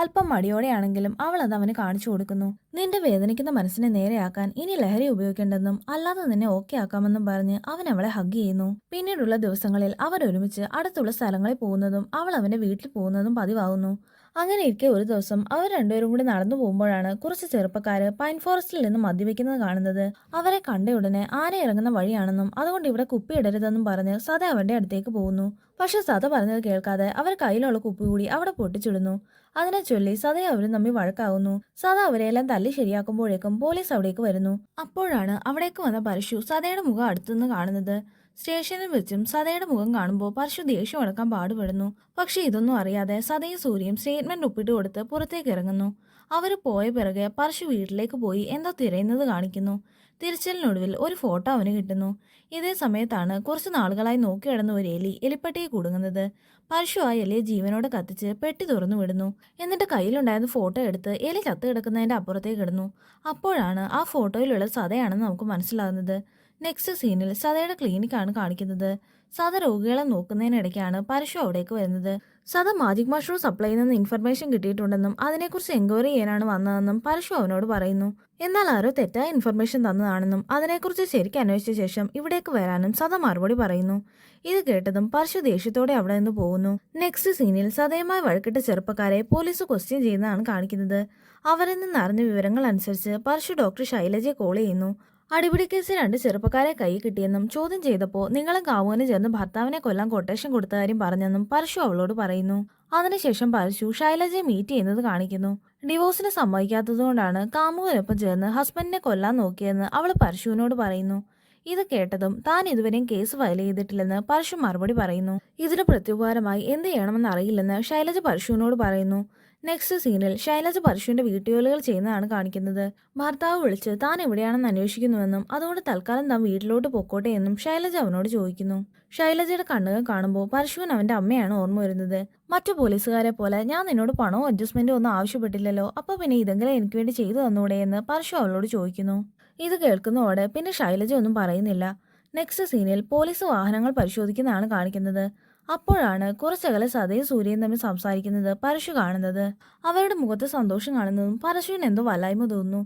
അല്പം മടിയോടെയാണെങ്കിലും അവൾ അത് അവന് കാണിച്ചു കൊടുക്കുന്നു. നിന്റെ വേദനിക്കുന്ന മനസ്സിനെ നേരെയാക്കാൻ ഇനി ലഹരി ഉപയോഗിക്കേണ്ടെന്നും അല്ലാതെ നിന്നെ ഓക്കെ ആക്കാമെന്നും പറഞ്ഞ് അവൻ അവളെ ഹഗ് ചെയ്യുന്നു. പിന്നീടുള്ള ദിവസങ്ങളിൽ അവർ ഒരുമിച്ച് അടുത്തുള്ള സ്ഥലങ്ങളിൽ പോകുന്നതും അവൾ അവന്റെ വീട്ടിൽ പോകുന്നതും പതിവാകുന്നു. അങ്ങനെ ഇരിക്കെ ഒരു ദിവസം അവർ രണ്ടുപേരും കൂടി നടന്നു പോകുമ്പോഴാണ് കുറച്ച് ചെറുപ്പക്കാര് പൈൻ ഫോറസ്റ്റിൽ നിന്ന് മദ്യപിക്കുന്നത് കാണുന്നത്. അവരെ കണ്ട ഉടനെ ആന ഇറങ്ങുന്ന വഴിയാണെന്നും അതുകൊണ്ട് ഇവിടെ കുപ്പി ഇടരുതെന്നും പറഞ്ഞ് സദ അവന്റെ അടുത്തേക്ക് പോകുന്നു. പക്ഷെ സദ പറഞ്ഞത് കേൾക്കാതെ അവർ കയ്യിലുള്ള കുപ്പി കൂടി അവിടെ പൊട്ടിച്ചിടുന്നു. അതിനെ ചൊല്ലി സദയ അവരും തമ്മിൽ വഴക്കാവുന്നു. സത അവരെല്ലാം തല്ലി ശരിയാക്കുമ്പോഴേക്കും പോലീസ് അവിടേക്ക് വരുന്നു. അപ്പോഴാണ് അവിടേക്ക് വന്ന പരശു സദയുടെ മുഖം അടുത്തുനിന്ന് കാണുന്നത്. സ്റ്റേഷനിൽ വെച്ചും സദയുടെ മുഖം കാണുമ്പോൾ പരശു ദേഷ്യം അടക്കാൻ പാടുപെടുന്നു. പക്ഷെ ഇതൊന്നും അറിയാതെ സദയും സൂര്യയും സ്റ്റേറ്റ്മെന്റ് ഒപ്പിട്ട് കൊടുത്ത് പുറത്തേക്ക് ഇറങ്ങുന്നു. അവർ പോയ പിറകെ പരശു വീട്ടിലേക്ക് പോയി എന്തോ തിരയുന്നത് കാണിക്കുന്നു. തിരിച്ചലിനൊടുവിൽ ഒരു ഫോട്ടോ അവന് കിട്ടുന്നു. ഇതേ സമയത്താണ് കുറച്ച് നാളുകളായി നോക്കി കിടന്ന ഒരു എലി എലിപ്പെട്ടിയെ കുടുങ്ങുന്നത്. പരശു ആ ജീവനോടെ കത്തിച്ച് പെട്ടി തുറന്നു വിടുന്നു. എന്നിട്ട് കയ്യിലുണ്ടായിരുന്ന ഫോട്ടോ എടുത്ത് എലി ചത്ത് കിടക്കുന്നതിന്റെ അപ്പുറത്തേക്ക് ഇടുന്നു. അപ്പോഴാണ് ആ ഫോട്ടോയിലുള്ള സതയാണെന്ന് നമുക്ക് മനസ്സിലാകുന്നത്. നെക്സ്റ്റ് സീനിൽ സതയുടെ ക്ലിനിക്കാണ് കാണിക്കുന്നത്. സത രോഗികളെ നോക്കുന്നതിനിടയ്ക്കാണ് പരശു അവിടേക്ക് വരുന്നത്. സത മാജിക് മഷ്റൂം സപ്ലൈ നിന്ന് ഇൻഫർമേഷൻ കിട്ടിയിട്ടുണ്ടെന്നും അതിനെക്കുറിച്ച് എൻക്വയറി ചെയ്യാനാണ് വന്നതെന്നും പരശു അവനോട് പറയുന്നു. എന്നാൽ ആരോ തെറ്റായ ഇൻഫർമേഷൻ തന്നതാണെന്നും അതിനെക്കുറിച്ച് ശരിക്കും അന്വേഷിച്ച ശേഷം ഇവിടേക്ക് വരാനും സദ മറുപടി പറയുന്നു. ഇത് കേട്ടതും പരശു ദേഷ്യത്തോടെ അവിടെ നിന്ന് പോകുന്നു. നെക്സ്റ്റ് സീനിൽ സതയുമായി വഴക്കിട്ട ചെറുപ്പക്കാരെ പോലീസ് ക്വസ്റ്റ്യൻ ചെയ്യുന്നതാണ് കാണിക്കുന്നത്. അവരിൽ നിന്ന് അറിഞ്ഞ വിവരങ്ങൾ അനുസരിച്ച് പരശു ഡോക്ടർ ശൈലജയെ കോൾ ചെയ്യുന്നു. അടിപിടി കേസിൽ രണ്ട് ചെറുപ്പക്കാരെ കൈ കിട്ടിയെന്നും ചോദ്യം ചെയ്തപ്പോൾ നിങ്ങളും കാവുവിന് ചേർന്ന് ഭർത്താവിനെ കൊല്ലാൻ കൊട്ടേഷൻ കൊടുത്ത കാര്യം പറഞ്ഞെന്നും പരശു അവളോട് പറയുന്നു. അതിനുശേഷം പരശു ശൈലജയെ മീറ്റ് ചെയ്യുന്നത് കാണിക്കുന്നു. ഡിവോഴ്സിന് സമ്മതിക്കാത്തതുകൊണ്ടാണ് കാമുവിനൊപ്പം ചേർന്ന് ഹസ്ബൻഡിനെ കൊല്ലാൻ നോക്കിയെന്ന് അവൾ പരശുവിനോട് പറയുന്നു. ഇത് കേട്ടതും താൻ ഇതുവരെയും കേസ് ഫയൽ ചെയ്തിട്ടില്ലെന്ന് പരശു മറുപടി പറയുന്നു. ഇതിന് പ്രത്യുപകാരമായി എന്ത് ചെയ്യണമെന്ന് അറിയില്ലെന്ന് ശൈലജ പരശുവിനോട് പറയുന്നു. നെക്സ്റ്റ് സീനിൽ ശൈലജ പരശുവിന്റെ വീട്ടുജോലികൾ ചെയ്യുന്നതാണ് കാണിക്കുന്നത്. ഭർത്താവ് വിളിച്ച് താൻ എവിടെയാണെന്ന് അന്വേഷിക്കുന്നുവെന്നും അതുകൊണ്ട് തൽക്കാലം താൻ വീട്ടിലോട്ട് പൊക്കോട്ടെ എന്നും ശൈലജ അവനോട് ചോദിക്കുന്നു. ശൈലജയുടെ കണ്ണുകൾ കാണുമ്പോൾ പരശുവൻ അവന്റെ അമ്മയാണ് ഓർമ്മ വരുന്നത്. മറ്റു പോലീസുകാരെ പോലെ ഞാൻ നിന്നോട് പണവും അഡ്ജസ്റ്റ്മെന്റോ ഒന്നും ആവശ്യപ്പെട്ടില്ലല്ലോ. അപ്പൊ പിന്നെ ഇതെങ്കിലും എനിക്ക് വേണ്ടി ചെയ്തു തന്നൂടെ എന്ന് പരശു അവളോട് ചോദിക്കുന്നു. ഇത് കേൾക്കുന്നതോടെ പിന്നെ ശൈലജ ഒന്നും പറയുന്നില്ല. നെക്സ്റ്റ് സീനിൽ പോലീസ് വാഹനങ്ങൾ പരിശോധിക്കുന്നതാണ് കാണിക്കുന്നത്. അപ്പോഴാണ് കുറച്ചകലെ സതയും സൂര്യയും തമ്മിൽ സംസാരിക്കുന്നത് പരശു കാണുന്നത്. അവരുടെ മുഖത്ത് സന്തോഷം കാണുന്നതും പരശുവിന് എന്തോ വല്ലായ്മ തോന്നുന്നു.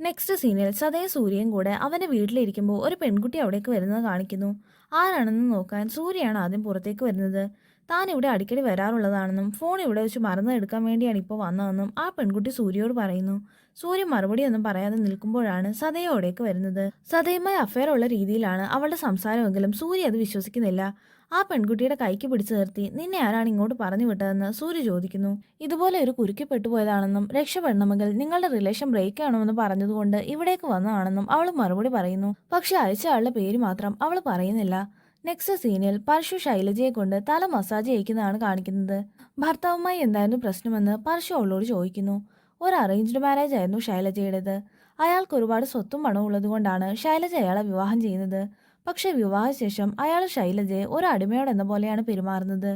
നെക്സ്റ്റ് സീനിൽ സതയും സൂര്യയും കൂടെ അവന്റെ വീട്ടിലിരിക്കുമ്പോൾ ഒരു പെൺകുട്ടി അവിടേക്ക് വരുന്നത് കാണിക്കുന്നു. ആരാണെന്ന് നോക്കാൻ സൂര്യയാണ് ആദ്യം പുറത്തേക്ക് വരുന്നത്. താൻ ഇവിടെ അടിക്കടി വരാറുള്ളതാണെന്നും ഫോൺ ഇവിടെ വെച്ച് മറന്നെടുക്കാൻ വേണ്ടിയാണ് ഇപ്പോൾ വന്നതെന്നും ആ പെൺകുട്ടി സൂര്യയോട് പറയുന്നു. സൂര്യ മറുപടി ഒന്നും പറയാതെ നിൽക്കുമ്പോഴാണ് സതയോടേക്ക് വരുന്നത്. സതയുമായി അഫയർ ഉള്ള രീതിയിലാണ് അവളുടെ സംസാരമെങ്കിലും സൂര്യ അത് വിശ്വസിക്കുന്നില്ല. ആ പെൺകുട്ടിയുടെ കൈക്ക് പിടിച്ചു നിർത്തി നിന്നെ ആരാണ് ഇങ്ങോട്ട് പറഞ്ഞു വിട്ടതെന്ന് സൂര്യ ചോദിക്കുന്നു. ഇതുപോലെ ഒരു കുരുക്കി പെട്ടുപോയതാണെന്നും രക്ഷപ്പെടണമെങ്കിൽ നിങ്ങളുടെ റിലേഷൻ ബ്രേക്ക് ചെയ്യണമെന്ന് പറഞ്ഞതുകൊണ്ട് ഇവിടേക്ക് വന്നതാണെന്നും അവൾ മറുപടി പറയുന്നു. പക്ഷെ അയച്ച ആളുടെ പേര് മാത്രം അവൾ പറയുന്നില്ല. നെക്സ്റ്റ് സീനിൽ പർശു ശൈലജയെ കൊണ്ട് തല മസാജ് ചെയ്യിക്കുന്നതാണ് കാണിക്കുന്നത്. ഭർത്താവുമായി എന്തായിരുന്നു പ്രശ്നമെന്ന് പർശു അവളോട് ചോദിക്കുന്നു. ഒരു അറേഞ്ച്ഡ് മാരേജ് ആയിരുന്നു ശൈലജയുടേത്. അയാൾക്ക് ഒരുപാട് സ്വത്തും പണവും ഉള്ളതുകൊണ്ടാണ് ശൈലജ അയാളെ വിവാഹം ചെയ്യുന്നത്. പക്ഷേ വിവാഹശേഷം അയാൾ ശൈലജയെ ഒരു അടിമയോട് എന്ന പോലെയാണ് പെരുമാറുന്നത്.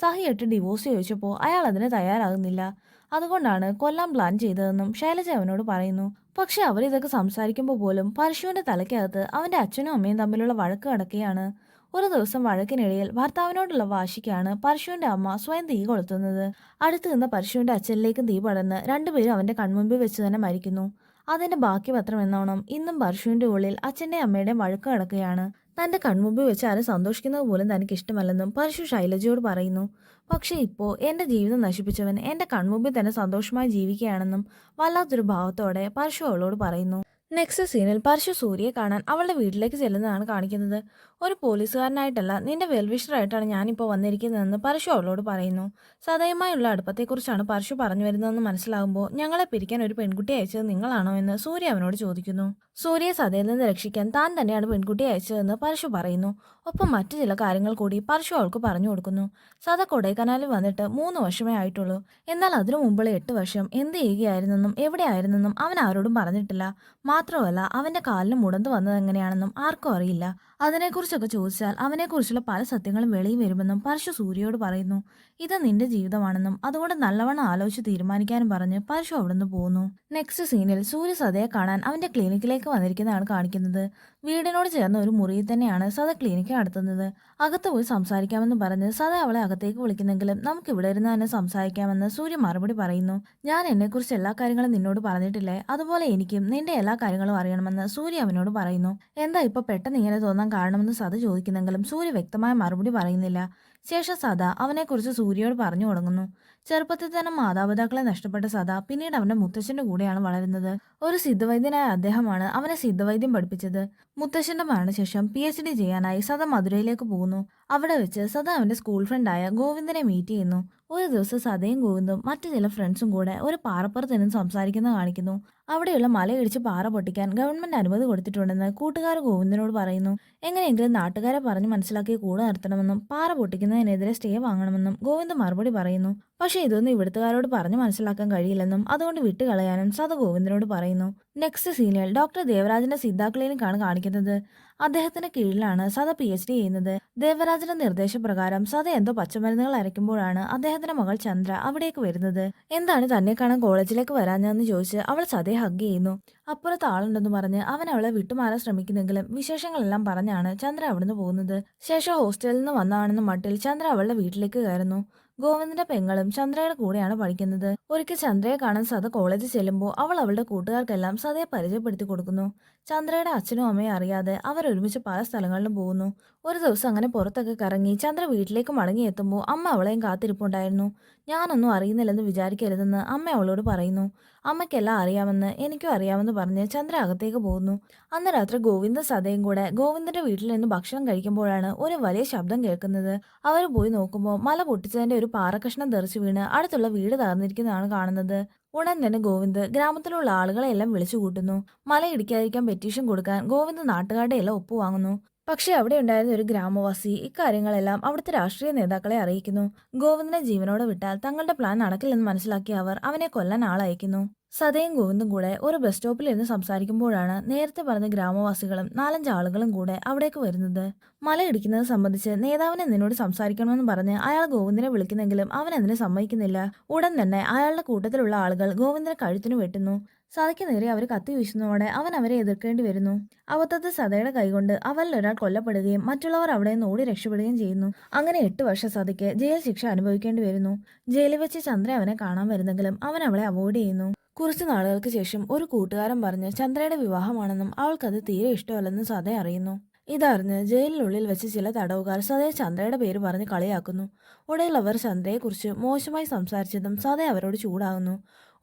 സഹിയിട്ട് ഡിവോഴ്സ് ചോദിച്ചപ്പോൾ അയാൾ അതിന് തയ്യാറാകുന്നില്ല. അതുകൊണ്ടാണ് കൊല്ലാൻ പ്ലാൻ ചെയ്തതെന്നും ശൈലജ അവനോട് പറയുന്നു. പക്ഷെ അവരിതൊക്കെ സംസാരിക്കുമ്പോൾ പോലും പരശുവിന്റെ തലയ്ക്കകത്ത് അവന്റെ അച്ഛനും അമ്മയും തമ്മിലുള്ള വഴക്ക് കിടക്കുകയാണ് ഒരു ദിവസം വഴക്കിനിടയിൽ ഭർത്താവിനോടുള്ള വാശിക്കാണ് പരശുവിന്റെ അമ്മ സ്വയം തീ കൊളുത്തുന്നത്. അടുത്ത് നിന്ന് പരശുവിന്റെ അച്ഛനിലേക്കും തീ പടർന്ന് രണ്ടുപേരും അവന്റെ കൺമുമ്പിൽ വെച്ച് തന്നെ മരിക്കുന്നു. അതിന്റെ ബാക്കി പത്രം എന്നോണം ഇന്നും പരശുവിന്റെ ഉള്ളിൽ അച്ഛന്റെ അമ്മയുടെയും വഴക്ക് കിടക്കുകയാണ്. തന്റെ കൺമുമ്പിൽ വെച്ച് ആരും സന്തോഷിക്കുന്നത് പോലും തനിക്ക് ഇഷ്ടമല്ലെന്നും പരശു ശൈലജയോട് പറയുന്നു. പക്ഷേ ഇപ്പോൾ എന്റെ ജീവിതം നശിപ്പിച്ചവൻ എന്റെ കൺമുമ്പിൽ തന്നെ സന്തോഷമായി ജീവിക്കുകയാണെന്നും വല്ലാത്തൊരു ഭാവത്തോടെ പരശു അവളോട് പറയുന്നു. നെക്സ്റ്റ് സീനിൽ പരശു സൂര്യയെ കാണാൻ അവളുടെ വീട്ടിലേക്ക് ചെല്ലുന്നതാണ് കാണിക്കുന്നത്. ഒരു പോലീസുകാരനായിട്ടല്ല നിന്റെ വെൽവിഷറായിട്ടാണ് ഞാനിപ്പോൾ വന്നിരിക്കുന്നതെന്ന് പരശു അവളോട് പറയുന്നു. സദയമായുള്ള അടുപ്പത്തെക്കുറിച്ചാണ് പരശു പറഞ്ഞു വരുന്നതെന്ന് മനസ്സിലാകുമ്പോൾ ഞങ്ങളെ പിരിക്കാൻ ഒരു പെൺകുട്ടി അയച്ചത് നിങ്ങളാണോ എന്ന് സൂര്യ അവനോട് ചോദിക്കുന്നു. സൂര്യയെ സദയിൽ നിന്ന് രക്ഷിക്കാൻ താൻ തന്നെയാണ് പെൺകുട്ടിയെ അയച്ചതെന്ന് പരശു പറയുന്നു. ഒപ്പം മറ്റു ചില കാര്യങ്ങൾ കൂടി പരശു അവൾക്ക് പറഞ്ഞു കൊടുക്കുന്നു. സദ കൊടൈക്കനാലിൽ വന്നിട്ട് മൂന്ന് വർഷമേ ആയിട്ടുള്ളൂ. എന്നാൽ അതിനു മുമ്പുള്ള എട്ട് വർഷം എന്ത് ചെയ്യുകയായിരുന്നെന്നും എവിടെയായിരുന്നെന്നും അവൻ ആരോടും പറഞ്ഞിട്ടില്ല. മാത്രമല്ല അവന്റെ കാലിന് മുടന്ത് വന്നതെങ്ങനെയാണെന്നും ആർക്കും അറിയില്ല. അതിനെക്കുറിച്ചൊക്കെ ചോദിച്ചാൽ അവനെക്കുറിച്ചുള്ള പല സത്യങ്ങളും വെളിയിൽ വരുമെന്നും പരശു സൂര്യയോട് പറയുന്നു. ഇത് നിന്റെ ജീവിതമാണെന്നും അതുകൊണ്ട് നല്ലവണ്ണം ആലോചിച്ച് തീരുമാനിക്കാനും പറഞ്ഞ് പരശു അവിടുന്ന് പോകുന്നു നെക്സ്റ്റ് സീനിൽ സൂര്യ സതയെ കാണാൻ അവന്റെ ക്ലിനിക്കിലേക്ക് വന്നിരിക്കുന്നതാണ് കാണിക്കുന്നത്. വീടിനോട് ചേർന്ന ഒരു മുറിയിൽ തന്നെയാണ് സദ ക്ലിനിക്ക് നടത്തുന്നത്. അകത്ത് പോയി സംസാരിക്കാമെന്ന് പറഞ്ഞ് സദ അവളെ അകത്തേക്ക് വിളിക്കുന്നെങ്കിലും നമുക്ക് ഇവിടെ ഇരുന്ന് തന്നെ സംസാരിക്കാമെന്ന് സൂര്യ മറുപടി പറയുന്നു. ഞാൻ എന്നെക്കുറിച്ച് എല്ലാ കാര്യങ്ങളും നിന്നോട് പറഞ്ഞിട്ടില്ലേ? അതുപോലെ എനിക്കും നിന്റെ എല്ലാ കാര്യങ്ങളും അറിയണമെന്ന് സൂര്യ അവനോട് പറയുന്നു. എന്താ ഇപ്പൊ പെട്ടെന്ന് ഇങ്ങനെ തോന്നാൻ കാരണമെന്ന് സദ ചോദിക്കുന്നെങ്കിലും സൂര്യ വ്യക്തമായ മറുപടി പറയുന്നില്ല. ശേഷം സദ അവനെക്കുറിച്ച് സൂര്യയോട് പറഞ്ഞു തുടങ്ങുന്നു. ചെറുപ്പത്തിൽ തന്നെ മാതാപിതാക്കളെ നഷ്ടപ്പെട്ട സദ പിന്നീട് അവന്റെ മുത്തശ്ശന്റെ കൂടെയാണ് വളരുന്നത്. ഒരു സിദ്ധവൈദ്യനായ അദ്ദേഹമാണ് അവനെ സിദ്ധവൈദ്യം പഠിപ്പിച്ചത്. മുത്തശ്ശന്റെ മരണശേഷം പി എച്ച് ഡി ചെയ്യാനായി സദ മധുരയിലേക്ക് പോകുന്നു. അവിടെ വെച്ച് സദ അവന്റെ സ്കൂൾ ഫ്രണ്ടായ ഗോവിന്ദനെ മീറ്റ് ചെയ്യുന്നു. ഒരു ദിവസം സതയും ഗോവിന്ദും മറ്റു ചില ഫ്രണ്ട്സും കൂടെ ഒരു പാറപ്പുറത്ത് നിന്ന് സംസാരിക്കുന്ന കാണിക്കുന്നു. അവിടെയുള്ള മലയിടിച്ച് പാറ പൊട്ടിക്കാൻ ഗവൺമെന്റ് അനുമതി കൊടുത്തിട്ടുണ്ടെന്ന് കൂട്ടുകാർ ഗോവിന്ദനോട് പറയുന്നു. എങ്ങനെയെങ്കിലും നാട്ടുകാരെ പറഞ്ഞ് മനസ്സിലാക്കി കൂടെ നിർത്തണമെന്നും പാറ പൊട്ടിക്കുന്നതിനെതിരെ സ്റ്റേ വാങ്ങണമെന്നും ഗോവിന്ദ് മറുപടി പറയുന്നു. പക്ഷേ ഇതൊന്നും ഇവിടുത്തുകാരോട് പറഞ്ഞു മനസ്സിലാക്കാൻ കഴിയില്ലെന്നും അതുകൊണ്ട് വിട്ടുകളയാനും സത ഗോവിന്ദനോട് പറയുന്നു. നെക്സ്റ്റ് സീനിയൽ ഡോക്ടർ ദേവരാജന്റെ സിദ്ധാക്ലിനിക്കാണ് കാണിക്കുന്നത്. അദ്ദേഹത്തിന് കീഴിലാണ് സദ പി എച്ച് ഡി ചെയ്യുന്നത്. ദേവരാജന്റെ നിർദ്ദേശപ്രകാരം സദ എന്തോ പച്ചമരുന്നുകൾ അരയ്ക്കുമ്പോഴാണ് അദ്ദേഹത്തിന്റെ മകൾ ചന്ദ്ര അവിടേക്ക് വരുന്നത്. എന്താണ് തന്നെ കാണാൻ കോളേജിലേക്ക് വരാഞ്ഞതെന്ന് ചോദിച്ച് അവൾ സദയെ ഹഗ് ചെയ്യുന്നു. അപ്പുറത്ത് ആളുണ്ടെന്ന് പറഞ്ഞ് അവൻ അവളെ വിട്ടുമാറാൻ ശ്രമിക്കുന്നെങ്കിലും വിശേഷങ്ങളെല്ലാം പറഞ്ഞാണ് ചന്ദ്ര അവിടുന്ന് പോകുന്നത്. ശേഷം ഹോസ്റ്റലിൽ നിന്ന് വന്നതാണെന്ന് മട്ടിൽ ചന്ദ്ര അവളുടെ വീട്ടിലേക്ക് കയറുന്നു. ഗോവിന്ദന്റെ പെങ്ങളും ചന്ദ്രയുടെ കൂടെയാണ് പഠിക്കുന്നത്. ഒരിക്കൽ ചന്ദ്രയെ കാണാൻ സദ കോളേജിൽ ചെല്ലുമ്പോൾ അവൾ അവളുടെ കൂട്ടുകാർക്കെല്ലാം സതയെ പരിചയപ്പെടുത്തി കൊടുക്കുന്നു. ചന്ദ്രയുടെ അച്ഛനും അമ്മയും അറിയാതെ അവർ ഒരുമിച്ച് പല സ്ഥലങ്ങളിലും പോകുന്നു. ഒരു ദിവസം അങ്ങനെ പുറത്തൊക്കെ കറങ്ങി ചന്ദ്ര വീട്ടിലേക്ക് മടങ്ങിയെത്തുമ്പോൾ അമ്മ അവളെയും കാത്തിരിപ്പുണ്ടായിരുന്നു. ഞാനൊന്നും അറിയുന്നില്ലെന്ന് വിചാരിക്കരുതെന്ന് അമ്മ അവളോട് പറയുന്നു. അമ്മയ്ക്കെല്ലാം അറിയാമെന്ന് എനിക്കും അറിയാമെന്ന് പറഞ്ഞ് ചന്ദ്ര അകത്തേക്ക് പോകുന്നു. അന്ന് രാത്രി ഗോവിന്ദ സതയും കൂടെ ഗോവിന്ദന്റെ വീട്ടിൽ നിന്ന് ഭക്ഷണം കഴിക്കുമ്പോഴാണ് ഒരു വലിയ ശബ്ദം കേൾക്കുന്നത്. അവർ പോയി നോക്കുമ്പോൾ മല പൊട്ടിച്ചതിന്റെ ഒരു പാറക്കഷ്ണം തെറിച്ചു വീണ് അടുത്തുള്ള വീട് തകർന്നിരിക്കുന്നതാണ് കാണുന്നത്. ഉടൻ തന്നെ ഗോവിന്ദ് ഗ്രാമത്തിലുള്ള ആളുകളെ എല്ലാം വിളിച്ചു കൂട്ടുന്നു മല ഇടിക്കാതിരിക്കാൻ പെറ്റീഷൻ കൊടുക്കാൻ ഗോവിന്ദ് നാട്ടുകാരുടെ എല്ലാം ഒപ്പുവാങ്ങുന്നു പക്ഷേ അവിടെ ഉണ്ടായിരുന്ന ഒരു ഗ്രാമവാസി ഇക്കാര്യങ്ങളെല്ലാം അവിടുത്തെ രാഷ്ട്രീയ നേതാക്കളെ അറിയിക്കുന്നു. ഗോവിന്ദനെ ജീവനോടെ വിട്ടാൽ തങ്ങളുടെ പ്ലാൻ നടക്കില്ലെന്ന് മനസ്സിലാക്കിയ അവർ അവനെ കൊല്ലാൻ ആളയക്കുന്നു. സതയും ഗോവിന്ദും കൂടെ ഒരു ബസ് സ്റ്റോപ്പിൽ ഇരുന്ന് സംസാരിക്കുമ്പോഴാണ് നേരത്തെ പറഞ്ഞ ഗ്രാമവാസികളും നാലഞ്ച് ആളുകളും കൂടെ അവിടേക്ക് വരുന്നത്. മല ഇടിക്കുന്നത് സംബന്ധിച്ച് നേതാവിനെ നിന്നോട് സംസാരിക്കണമെന്ന് പറഞ്ഞ് അയാൾ ഗോവിന്ദനെ വിളിക്കുന്നെങ്കിലും അവൻ അതിനെ സമ്മതിക്കുന്നില്ല. ഉടൻ തന്നെ അയാളുടെ കൂട്ടത്തിലുള്ള ആളുകൾ ഗോവിന്ദനെ കഴുത്തിനു വെട്ടുന്നു. സതയ്ക്ക് നേരെ അവർ കത്തി വീശുന്നതോടെ അവൻ അവരെ എതിർക്കേണ്ടി വരുന്നു. അബദ്ധത്തിൽ സതയുടെ കൈകൊണ്ട് അവരിൽ ഒരാൾ കൊല്ലപ്പെടുകയും മറ്റുള്ളവർ അവിടെ നിന്ന് ഓടി രക്ഷപ്പെടുകയും ചെയ്യുന്നു. അങ്ങനെ എട്ട് വർഷം സതയ്ക്ക് ജയിൽ ശിക്ഷ അനുഭവിക്കേണ്ടി വരുന്നു. ജയിലിൽ വെച്ച് ചന്ദ്ര അവനെ കാണാൻ വരുന്നെങ്കിലും അവൻ അവളെ അവോയ്ഡ് ചെയ്യുന്നു. കുറച്ച് നാളുകൾക്ക് ശേഷം ഒരു കൂട്ടുകാരൻ പറഞ്ഞ് ചന്ദ്രയുടെ വിവാഹമാണെന്നും അവൾക്കത് തീരെ ഇഷ്ടമല്ലെന്നും സതയ അറിയുന്നു. ഇതറിഞ്ഞ് ജയിലിനുള്ളിൽ വെച്ച് ചില തടവുകാർ സതയെ ചന്ദ്രയുടെ പേര് പറഞ്ഞ് കളിയാക്കുന്നു. ഒടുവിൽ അവർ ചന്ദ്രയെക്കുറിച്ച് മോശമായി സംസാരിച്ചതും സതയ അവരോട് ചൂടാകുന്നു.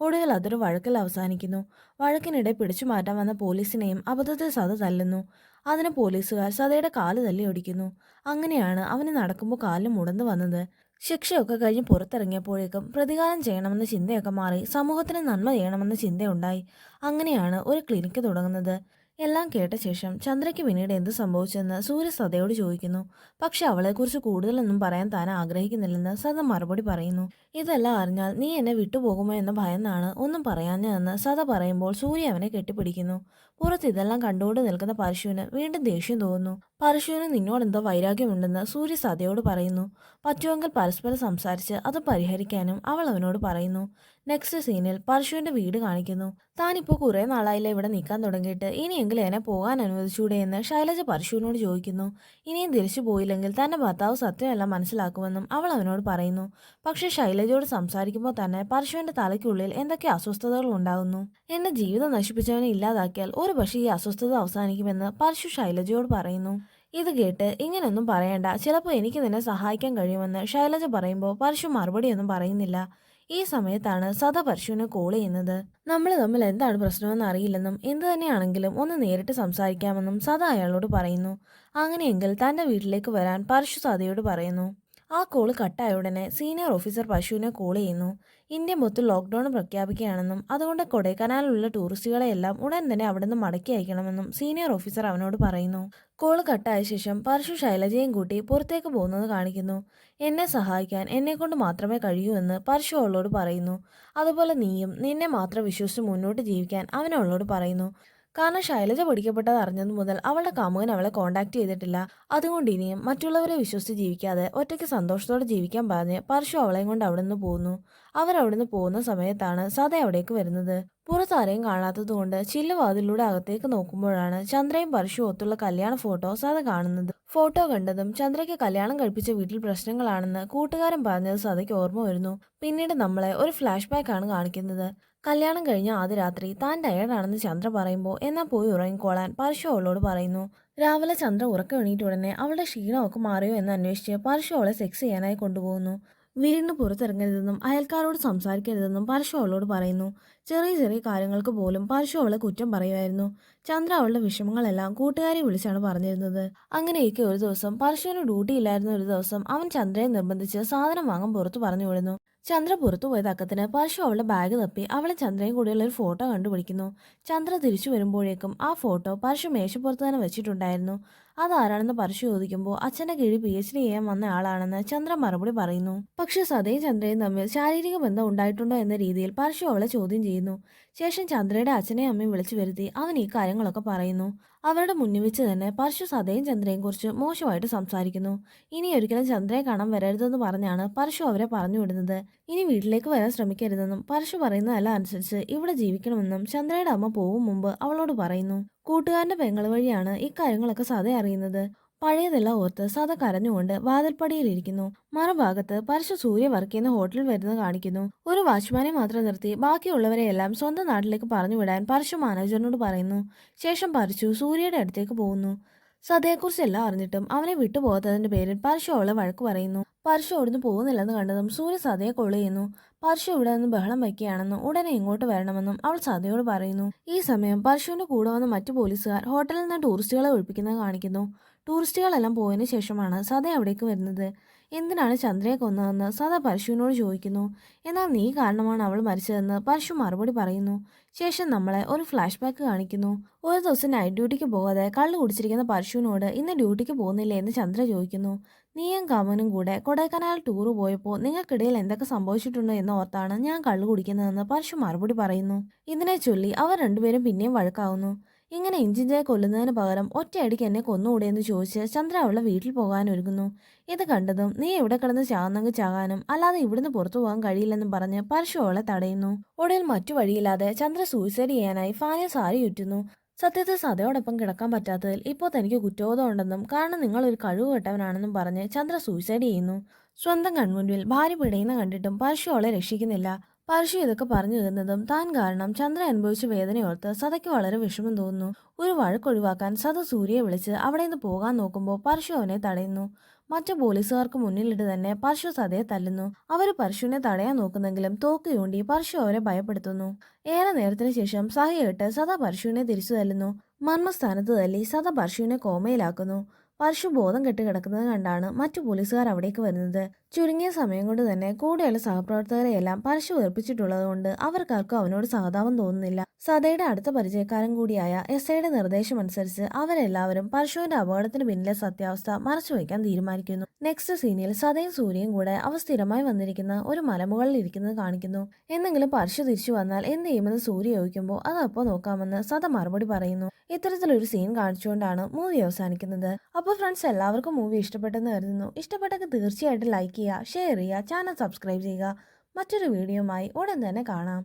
ഒടുവിൽ അതൊരു വഴക്കിൽ അവസാനിക്കുന്നു. വഴക്കിനിടെ പിടിച്ചു മാറ്റാൻ വന്ന പോലീസിനെയും അബദ്ധത്തിൽ സത തല്ലുന്നു. അതിന് പോലീസുകാർ സതയുടെ കാൽ തല്ലി ഒടിക്കുന്നു അങ്ങനെയാണ് അവന് നടക്കുമ്പോൾ കാലിൽ മുടന്നു വന്നത്. ശിക്ഷയൊക്കെ കഴിഞ്ഞ് പുറത്തിറങ്ങിയപ്പോഴേക്കും പ്രതികാരം ചെയ്യണമെന്ന ചിന്തയൊക്കെ മാറി സമൂഹത്തിന് നന്മ ചെയ്യണമെന്ന ചിന്തയുണ്ടായി. അങ്ങനെയാണ് ഒരു ക്ലിനിക്ക് തുടങ്ങുന്നത്. എല്ലാം കേട്ട ശേഷം ചന്ദ്രയ്ക്ക് പിന്നീട് എന്ത് സംഭവിച്ചെന്ന് സൂര്യ സതയോട് ചോദിക്കുന്നു. പക്ഷെ അവളെക്കുറിച്ച് കൂടുതലൊന്നും പറയാൻ താൻ ആഗ്രഹിക്കുന്നില്ലെന്ന് സദ മറുപടി പറയുന്നു. ഇതെല്ലാം അറിഞ്ഞാൽ നീ എന്നെ വിട്ടുപോകുമോ എന്ന ഭയന്നാണ് ഒന്നും പറയാഞ്ഞതെന്ന് സദ പറയുമ്പോൾ സൂര്യ അവനെ കെട്ടിപ്പിടിക്കുന്നു. പുറത്ത് ഇതെല്ലാം കണ്ടുകൊണ്ട് നിൽക്കുന്ന പരശുവിന് വീണ്ടും ദേഷ്യം തോന്നുന്നു. പരശുവിന് നിന്നോടെന്തോ വൈരാഗ്യമുണ്ടെന്ന് സൂര്യ സദയോട് പറയുന്നു. പറ്റുമെങ്കിൽ പരസ്പരം സംസാരിച്ച് അത് പരിഹരിക്കാനും അവൾ അവനോട് പറയുന്നു. നെക്സ്റ്റ് സീനിൽ പരശുവിന്റെ വീട് കാണിക്കുന്നു. താനിപ്പോൾ കുറേ നാളായില്ല ഇവിടെ നിൽക്കാൻ തുടങ്ങിയിട്ട്. ഇനിയെങ്കിലും എന്നെ പോകാൻ അനുവദിച്ചൂടെ എന്ന് ശൈലജ പരശുവിനോട് ചോദിക്കുന്നു. ഇനിയും തിരിച്ചു പോയില്ലെങ്കിൽ തന്റെ ഭർത്താവ് സത്യമെല്ലാം മനസ്സിലാക്കുമെന്നും അവൾ അവനോട് പറയുന്നു. പക്ഷേ ശൈലജയോട് സംസാരിക്കുമ്പോൾ തന്നെ പരശുവിന്റെ തലയ്ക്കുള്ളിൽ എന്തൊക്കെ അസ്വസ്ഥതകൾ ഉണ്ടാകുന്നു എന്നെ ജീവിതം നശിപ്പിച്ചവനെ ഇല്ലാതാക്കിയാൽ ഒരു പക്ഷേ ഈ അസ്വസ്ഥത അവസാനിക്കുമെന്ന് പരശു ശൈലജയോട് പറയുന്നു. ഇത് കേട്ട് ഇങ്ങനെയൊന്നും പറയേണ്ട. ചിലപ്പോൾ എനിക്ക് നിന്നെ സഹായിക്കാൻ കഴിയുമെന്ന് ശൈലജ പറയുമ്പോൾ പരശു മറുപടിയൊന്നും പറയുന്നില്ല. ഈ സമയത്താണ് സദ പരശുവിനെ കോൾ ചെയ്യുന്നത്. നമ്മൾ തമ്മിൽ എന്താണ് പ്രശ്നമെന്ന് അറിയില്ലെന്നും എന്ത് തന്നെയാണെങ്കിലും ഒന്ന് നേരിട്ട് സംസാരിക്കാമെന്നും സദ അയാളോട് പറയുന്നു. അങ്ങനെയെങ്കിൽ തന്റെ വീട്ടിലേക്ക് വരാൻ പരശു സദയോട് പറയുന്നു. ആ കോൾ കട്ടായ ഉടനെ സീനിയർ ഓഫീസർ പശുവിനെ കോൾ ചെയ്യുന്നു. ഇന്ത്യ മൊത്തം ലോക്ക്ഡൗൺ പ്രഖ്യാപിക്കുകയാണെന്നും അതുകൊണ്ട് കൊടൈക്കനാലിലുള്ള ടൂറിസ്റ്റുകളെയെല്ലാം ഉടൻ തന്നെ അവിടെ നിന്ന് മടക്കി അയക്കണമെന്നും സീനിയർ ഓഫീസർ അവനോട് പറയുന്നു. കോൾ കട്ടായ ശേഷം പരശു ശൈലജയും കൂട്ടി പുറത്തേക്ക് പോകുന്നത് കാണിക്കുന്നു. എന്നെ സഹായിക്കാൻ എന്നെക്കൊണ്ട് മാത്രമേ കഴിയൂ എന്ന് പരശു അവളോട് പറയുന്നു. അതുപോലെ നീയും നിന്നെ മാത്രം വിശ്വസിച്ച് മുന്നോട്ട് ജീവിക്കാൻ അവനവളോട് പറയുന്നു. കാരണം ശൈലജ പിടിക്കപ്പെട്ടത് അറിഞ്ഞതു മുതൽ അവളുടെ കാമുകൻ അവളെ കോണ്ടാക്ട് ചെയ്തിട്ടില്ല. അതുകൊണ്ട് ഇനിയും മറ്റുള്ളവരെ വിശ്വസിച്ച് ജീവിക്കാതെ ഒറ്റയ്ക്ക് സന്തോഷത്തോടെ ജീവിക്കാൻ പറഞ്ഞ് പരശു അവളെയും കൊണ്ട് അവിടെ നിന്ന് പോകുന്നു അവരവിടുന്ന് പോകുന്ന സമയത്താണ് സദ അവിടേക്ക് വരുന്നത്. പുറത്താരെയും കാണാത്തതുകൊണ്ട് ചില്ലുവാതിലൂടെ അകത്തേക്ക് നോക്കുമ്പോഴാണ് ചന്ദ്രയും പരശു ഒത്തുള്ള കല്യാണ ഫോട്ടോ സദ കാണുന്നത്. ഫോട്ടോ കണ്ടതും ചന്ദ്രയ്ക്ക് കല്യാണം കഴിപ്പിച്ച വീട്ടിൽ പ്രശ്നങ്ങളാണെന്ന് കൂട്ടുകാരൻ പറഞ്ഞത് സദയ്ക്ക് ഓർമ്മ വരുന്നു. പിന്നീട് നമ്മളെ ഒരു ഫ്ലാഷ് ആണ് കാണിക്കുന്നത്. കല്യാണം കഴിഞ്ഞ ആദ്യ രാത്രി താൻ ടയേർഡാണെന്ന് ചന്ദ്ര പറയുമ്പോൾ എന്നാൽ പോയി ഉറങ്ങിക്കോളാൻ പരശു അവളോട് പറയുന്നു. രാവിലെ ചന്ദ്ര ഉറക്കം എണീറ്റ ഉടനെ അവളുടെ ക്ഷീണമൊക്കെ മാറിയോ എന്ന് അന്വേഷിച്ച് പരശു അവളെ സെക്സ് ചെയ്യാനായി കൊണ്ടുപോകുന്നു. വീടിന് പുറത്തിറങ്ങരുതെന്നും അയൽക്കാരോട് സംസാരിക്കരുതെന്നും പരശു അവളോട് പറയുന്നു. ചെറിയ ചെറിയ കാര്യങ്ങൾക്ക് പോലും പരശു അവളെ കുറ്റം പറയുമായിരുന്നു. ചന്ദ്ര അവളുടെ വിഷമങ്ങളെല്ലാം കൂട്ടുകാരെ വിളിച്ചാണ് പറഞ്ഞിരുന്നത്. അങ്ങനെയൊക്കെ ഒരു ദിവസം പരശുവിന് ഡ്യൂട്ടി ഇല്ലായിരുന്ന ഒരു ദിവസം അവൻ ചന്ദ്രയെ നിർബന്ധിച്ച് സാധനം വാങ്ങാൻ പുറത്തു പറഞ്ഞു വിടുന്നു. ചന്ദ്ര പുറത്തു പോയ തക്കത്തിന് പരശു അവളുടെ ബാഗ് തപ്പി. അവളെ ചന്ദ്രയും കൂടിയുള്ള ഒരു ഫോട്ടോ കണ്ടുപിടിക്കുന്നു. ചന്ദ്ര തിരിച്ചു വരുമ്പോഴേക്കും ആ ഫോട്ടോ പരശു മേശപ്പുറത്ത് തന്നെ വെച്ചിട്ടുണ്ടായിരുന്നു. അതാരാണെന്ന് പരശു ചോദിക്കുമ്പോൾ അച്ഛന്റെ കീഴിൽ പി എച്ച് ഡി ചെയ്യാൻ വന്ന ആളാണെന്ന് ചന്ദ്ര മറുപടി പറയുന്നു. പക്ഷെ സതയും ചന്ദ്രയും തമ്മിൽ ശാരീരിക ബന്ധം ഉണ്ടായിട്ടുണ്ടോ എന്ന രീതിയിൽ പരശു അവളെ ചോദ്യം ചെയ്യുന്നു. ശേഷം ചന്ദ്രയുടെ അച്ഛനെയും അമ്മയും വിളിച്ചു വരുത്തി അവൻ ഈ കാര്യങ്ങളൊക്കെ പറയുന്നു. അവരുടെ മുന്നിൽ വെച്ച് തന്നെ പരശു സതയും ചന്ദ്രയും കുറിച്ച് മോശമായിട്ട് സംസാരിക്കുന്നു. ഇനി ഒരിക്കലും ചന്ദ്രയെ കാണാൻ വരരുതെന്ന് പറഞ്ഞാണ് പരശു അവരെ പറഞ്ഞു വിടുന്നത്. ഇനി വീട്ടിലേക്ക് വരാൻ ശ്രമിക്കരുതെന്നും പരശു പറയുന്നതല്ല അനുസരിച്ച് ഇവിടെ ജീവിക്കണമെന്നും ചന്ദ്രയുടെ അമ്മ പോകും മുമ്പ് അവളോട് പറയുന്നു. കൂട്ടുകാരന്റെ പെങ്ങൾ വഴിയാണ് ഇക്കാര്യങ്ങളൊക്കെ സതയെ അറിയുന്നത്. പഴയതെല്ലാം ഓർത്ത് സത കരഞ്ഞുകൊണ്ട് വാതിൽപ്പടിയിലിരിക്കുന്നു മറുഭാഗത്ത് പരശു സൂര്യ വർക്ക് ചെയ്യുന്ന ഹോട്ടലിൽ വരുന്നത് കാണിക്കുന്നു. ഒരു വാച്ച്മാനെ മാത്രം നിർത്തി ബാക്കിയുള്ളവരെയെല്ലാം സ്വന്തം നാട്ടിലേക്ക് പറഞ്ഞു വിടാൻ പരശു മാനേജറിനോട് പറയുന്നു. ശേഷം പരശു സൂര്യയുടെ അടുത്തേക്ക് പോകുന്നു. സദയെക്കുറിച്ച് എല്ലാം അറിഞ്ഞിട്ടും അവനെ വിട്ടുപോകാത്തതിന്റെ പേരിൽ പരശു അവളെ വഴക്ക് പറയുന്നു. പരശു അവിടുന്ന് പോകുന്നില്ലെന്ന് കണ്ടതും സൂര്യ സതയെ കൊള്ളു ചെയ്യുന്നു. പരശു ഇവിടെ നിന്ന് ബഹളം വയ്ക്കുകയാണെന്നും ഉടനെ ഇങ്ങോട്ട് വരണമെന്നും അവൾ സദയോട് പറയുന്നു. ഈ സമയം പരശുവിന്റെ കൂടെ വന്ന മറ്റു പോലീസുകാർ ഹോട്ടലിൽ നിന്ന് ടൂറിസ്റ്റുകളെ ഒഴിപ്പിക്കുന്നത് കാണിക്കുന്നു. ടൂറിസ്റ്റുകളെല്ലാം പോയതിന് ശേഷമാണ് സദ അവിടേക്ക് വരുന്നത്. എന്തിനാണ് ചന്ദ്രയെ കൊന്നതെന്ന് സദ പരശുവിനോട് ചോദിക്കുന്നു. എന്നാൽ നീ കാരണമാണ് അവൾ മരിച്ചതെന്ന് പരശു മറുപടി പറയുന്നു. ശേഷം നമ്മളെ ഒരു ഫ്ലാഷ് ബാക്ക് കാണിക്കുന്നു. ഒരു ദിവസം നൈറ്റ് ഡ്യൂട്ടിക്ക് പോകാതെ കള്ളു കുടിച്ചിരിക്കുന്ന പരശുവിനോട് ഇന്ന് ഡ്യൂട്ടിക്ക് പോകുന്നില്ലേ എന്ന് ചന്ദ്ര ചോദിക്കുന്നു. നീയും കാമനും കൂടെ കൊടൈക്കനാൽ ടൂർ പോയപ്പോൾ നിങ്ങൾക്കിടയിൽ എന്തൊക്കെ സംഭവിച്ചിട്ടുണ്ട് എന്ന് ഓർത്താണ് ഞാൻ കള്ളു കുടിക്കുന്നതെന്ന് പരശു മറുപടി പറയുന്നു. ഇതിനെ ചൊല്ലി അവർ രണ്ടുപേരും പിന്നെയും വഴക്കാവുന്നു. ഇങ്ങനെ ഇഞ്ചിഞ്ചയെ കൊല്ലുന്നതിന് പകരം ഒറ്റയടിക്ക് എന്നെ കൊന്നുകൂടെ എന്ന് ചോദിച്ച് ചന്ദ്ര അവളുടെ വീട്ടിൽ പോകാൻ ഒരുങ്ങുന്നു. ഇത് കണ്ടതും നീ ഇവിടെ കിടന്ന് ചാകുന്നെങ്കിൽ ചാകാനും അല്ലാതെ ഇവിടുന്ന് പുറത്തു പോകാൻ കഴിയില്ലെന്നും പറഞ്ഞ് പരശു അവളെ തടയുന്നു. ഒടുവിൽ മറ്റു വഴിയില്ലാതെ ചന്ദ്ര സൂയിസൈഡ് ചെയ്യാനായി ഫാനിൽ സാരി ചുറ്റുന്നു. സത്യത്തിൽ സതയോടൊപ്പം കിടക്കാൻ പറ്റാത്തതിൽ ഇപ്പോൾ തനിക്ക് കുറ്റബോധം ഉണ്ടെന്നും കാരണം നിങ്ങൾ ഒരു കഴിവ് കെട്ടവനാണെന്നും പറഞ്ഞ് ചന്ദ്ര സൂയിസൈഡ് ചെയ്യുന്നു. സ്വന്തം കൺമുൻപിൽ ഭാര്യ പിടയുന്ന കണ്ടിട്ടും പരശു അവളെ രക്ഷിക്കുന്നില്ല. പരശു ഇതൊക്കെ പറഞ്ഞു തരുന്നതും താൻ കാരണം ചന്ദ്ര അനുഭവിച്ച വേദനയോർത്ത് സതയ്ക്ക് വളരെ വിഷമം തോന്നുന്നു. ഒരു വഴക്കൊഴിവാക്കാൻ സത സൂര്യയെ വിളിച്ച് അവിടെ നിന്ന് പോകാൻ നോക്കുമ്പോൾ പരശു അവനെ തടയുന്നു. മറ്റു പോലീസുകാർക്ക് മുന്നിലിട്ട് തന്നെ പരശു സതയെ തല്ലുന്നു. അവർ പരശുവിനെ തടയാൻ നോക്കുന്നെങ്കിലും തോക്ക് ചൂണ്ടി പരശു അവരെ ഭയപ്പെടുത്തുന്നു. ഏറെ നേരത്തിന് ശേഷം സഹയിട്ട് സദ പരശുവിനെ തിരിച്ചു തല്ലുന്നു. മർമ്മസ്ഥാനത്ത് തല്ലി സദ പരശുവിനെ കോമയിലാക്കുന്നു. പരശു ബോധം കെട്ട് കിടക്കുന്നത് കണ്ടാണ് മറ്റു പോലീസുകാർ അവിടേക്ക് വരുന്നത്. ചുരുങ്ങിയ സമയം കൊണ്ട് തന്നെ കൂടെയുള്ള സഹപ്രവർത്തകരെയെല്ലാം പരശു ഏർപ്പിച്ചിട്ടുള്ളത് കൊണ്ട് അവർക്കാർക്കും അവനോട് സഹതാപം തോന്നുന്നില്ല. സദയുടെ അടുത്ത പരിചയക്കാരൻ കൂടിയായ എസ് ഐയുടെ നിർദ്ദേശമനുസരിച്ച് അവരെല്ലാവരും പരശുവിന്റെ അപകടത്തിന് പിന്നിലെ സത്യാവസ്ഥ മറച്ചുവെക്കാൻ തീരുമാനിക്കുന്നു. നെക്സ്റ്റ് സീനിൽ സദയും സൂര്യയും കൂടെ അവ സ്ഥിരമായി വന്നിരിക്കുന്ന ഒരു മലമുകളിൽ ഇരിക്കുന്നത് കാണിക്കുന്നു. എന്നെങ്കിലും പരശു തിരിച്ചു വന്നാൽ എന്ത് ചെയ്യുമെന്ന് സൂര്യ ചോദിക്കുമ്പോൾ അത് അപ്പോൾ നോക്കാമെന്ന് സദ മറുപടി പറയുന്നു. ഇത്തരത്തിലൊരു സീൻ കാണിച്ചുകൊണ്ടാണ് മൂവി അവസാനിക്കുന്നത്. അപ്പോൾ ഫ്രണ്ട്സ് എല്ലാവർക്കും മൂവി ഇഷ്ടപ്പെട്ടെന്ന് കരുതുന്നു. ഇഷ്ടപ്പെട്ടൊക്കെ തീർച്ചയായിട്ടും ചെയ്യുക ഷെയർ ചെയ്യുക ചാനൽ സബ്സ്ക്രൈബ് ചെയ്യുക. മറ്റൊരു വീഡിയോയുമായി ഉടൻ തന്നെ കാണാം.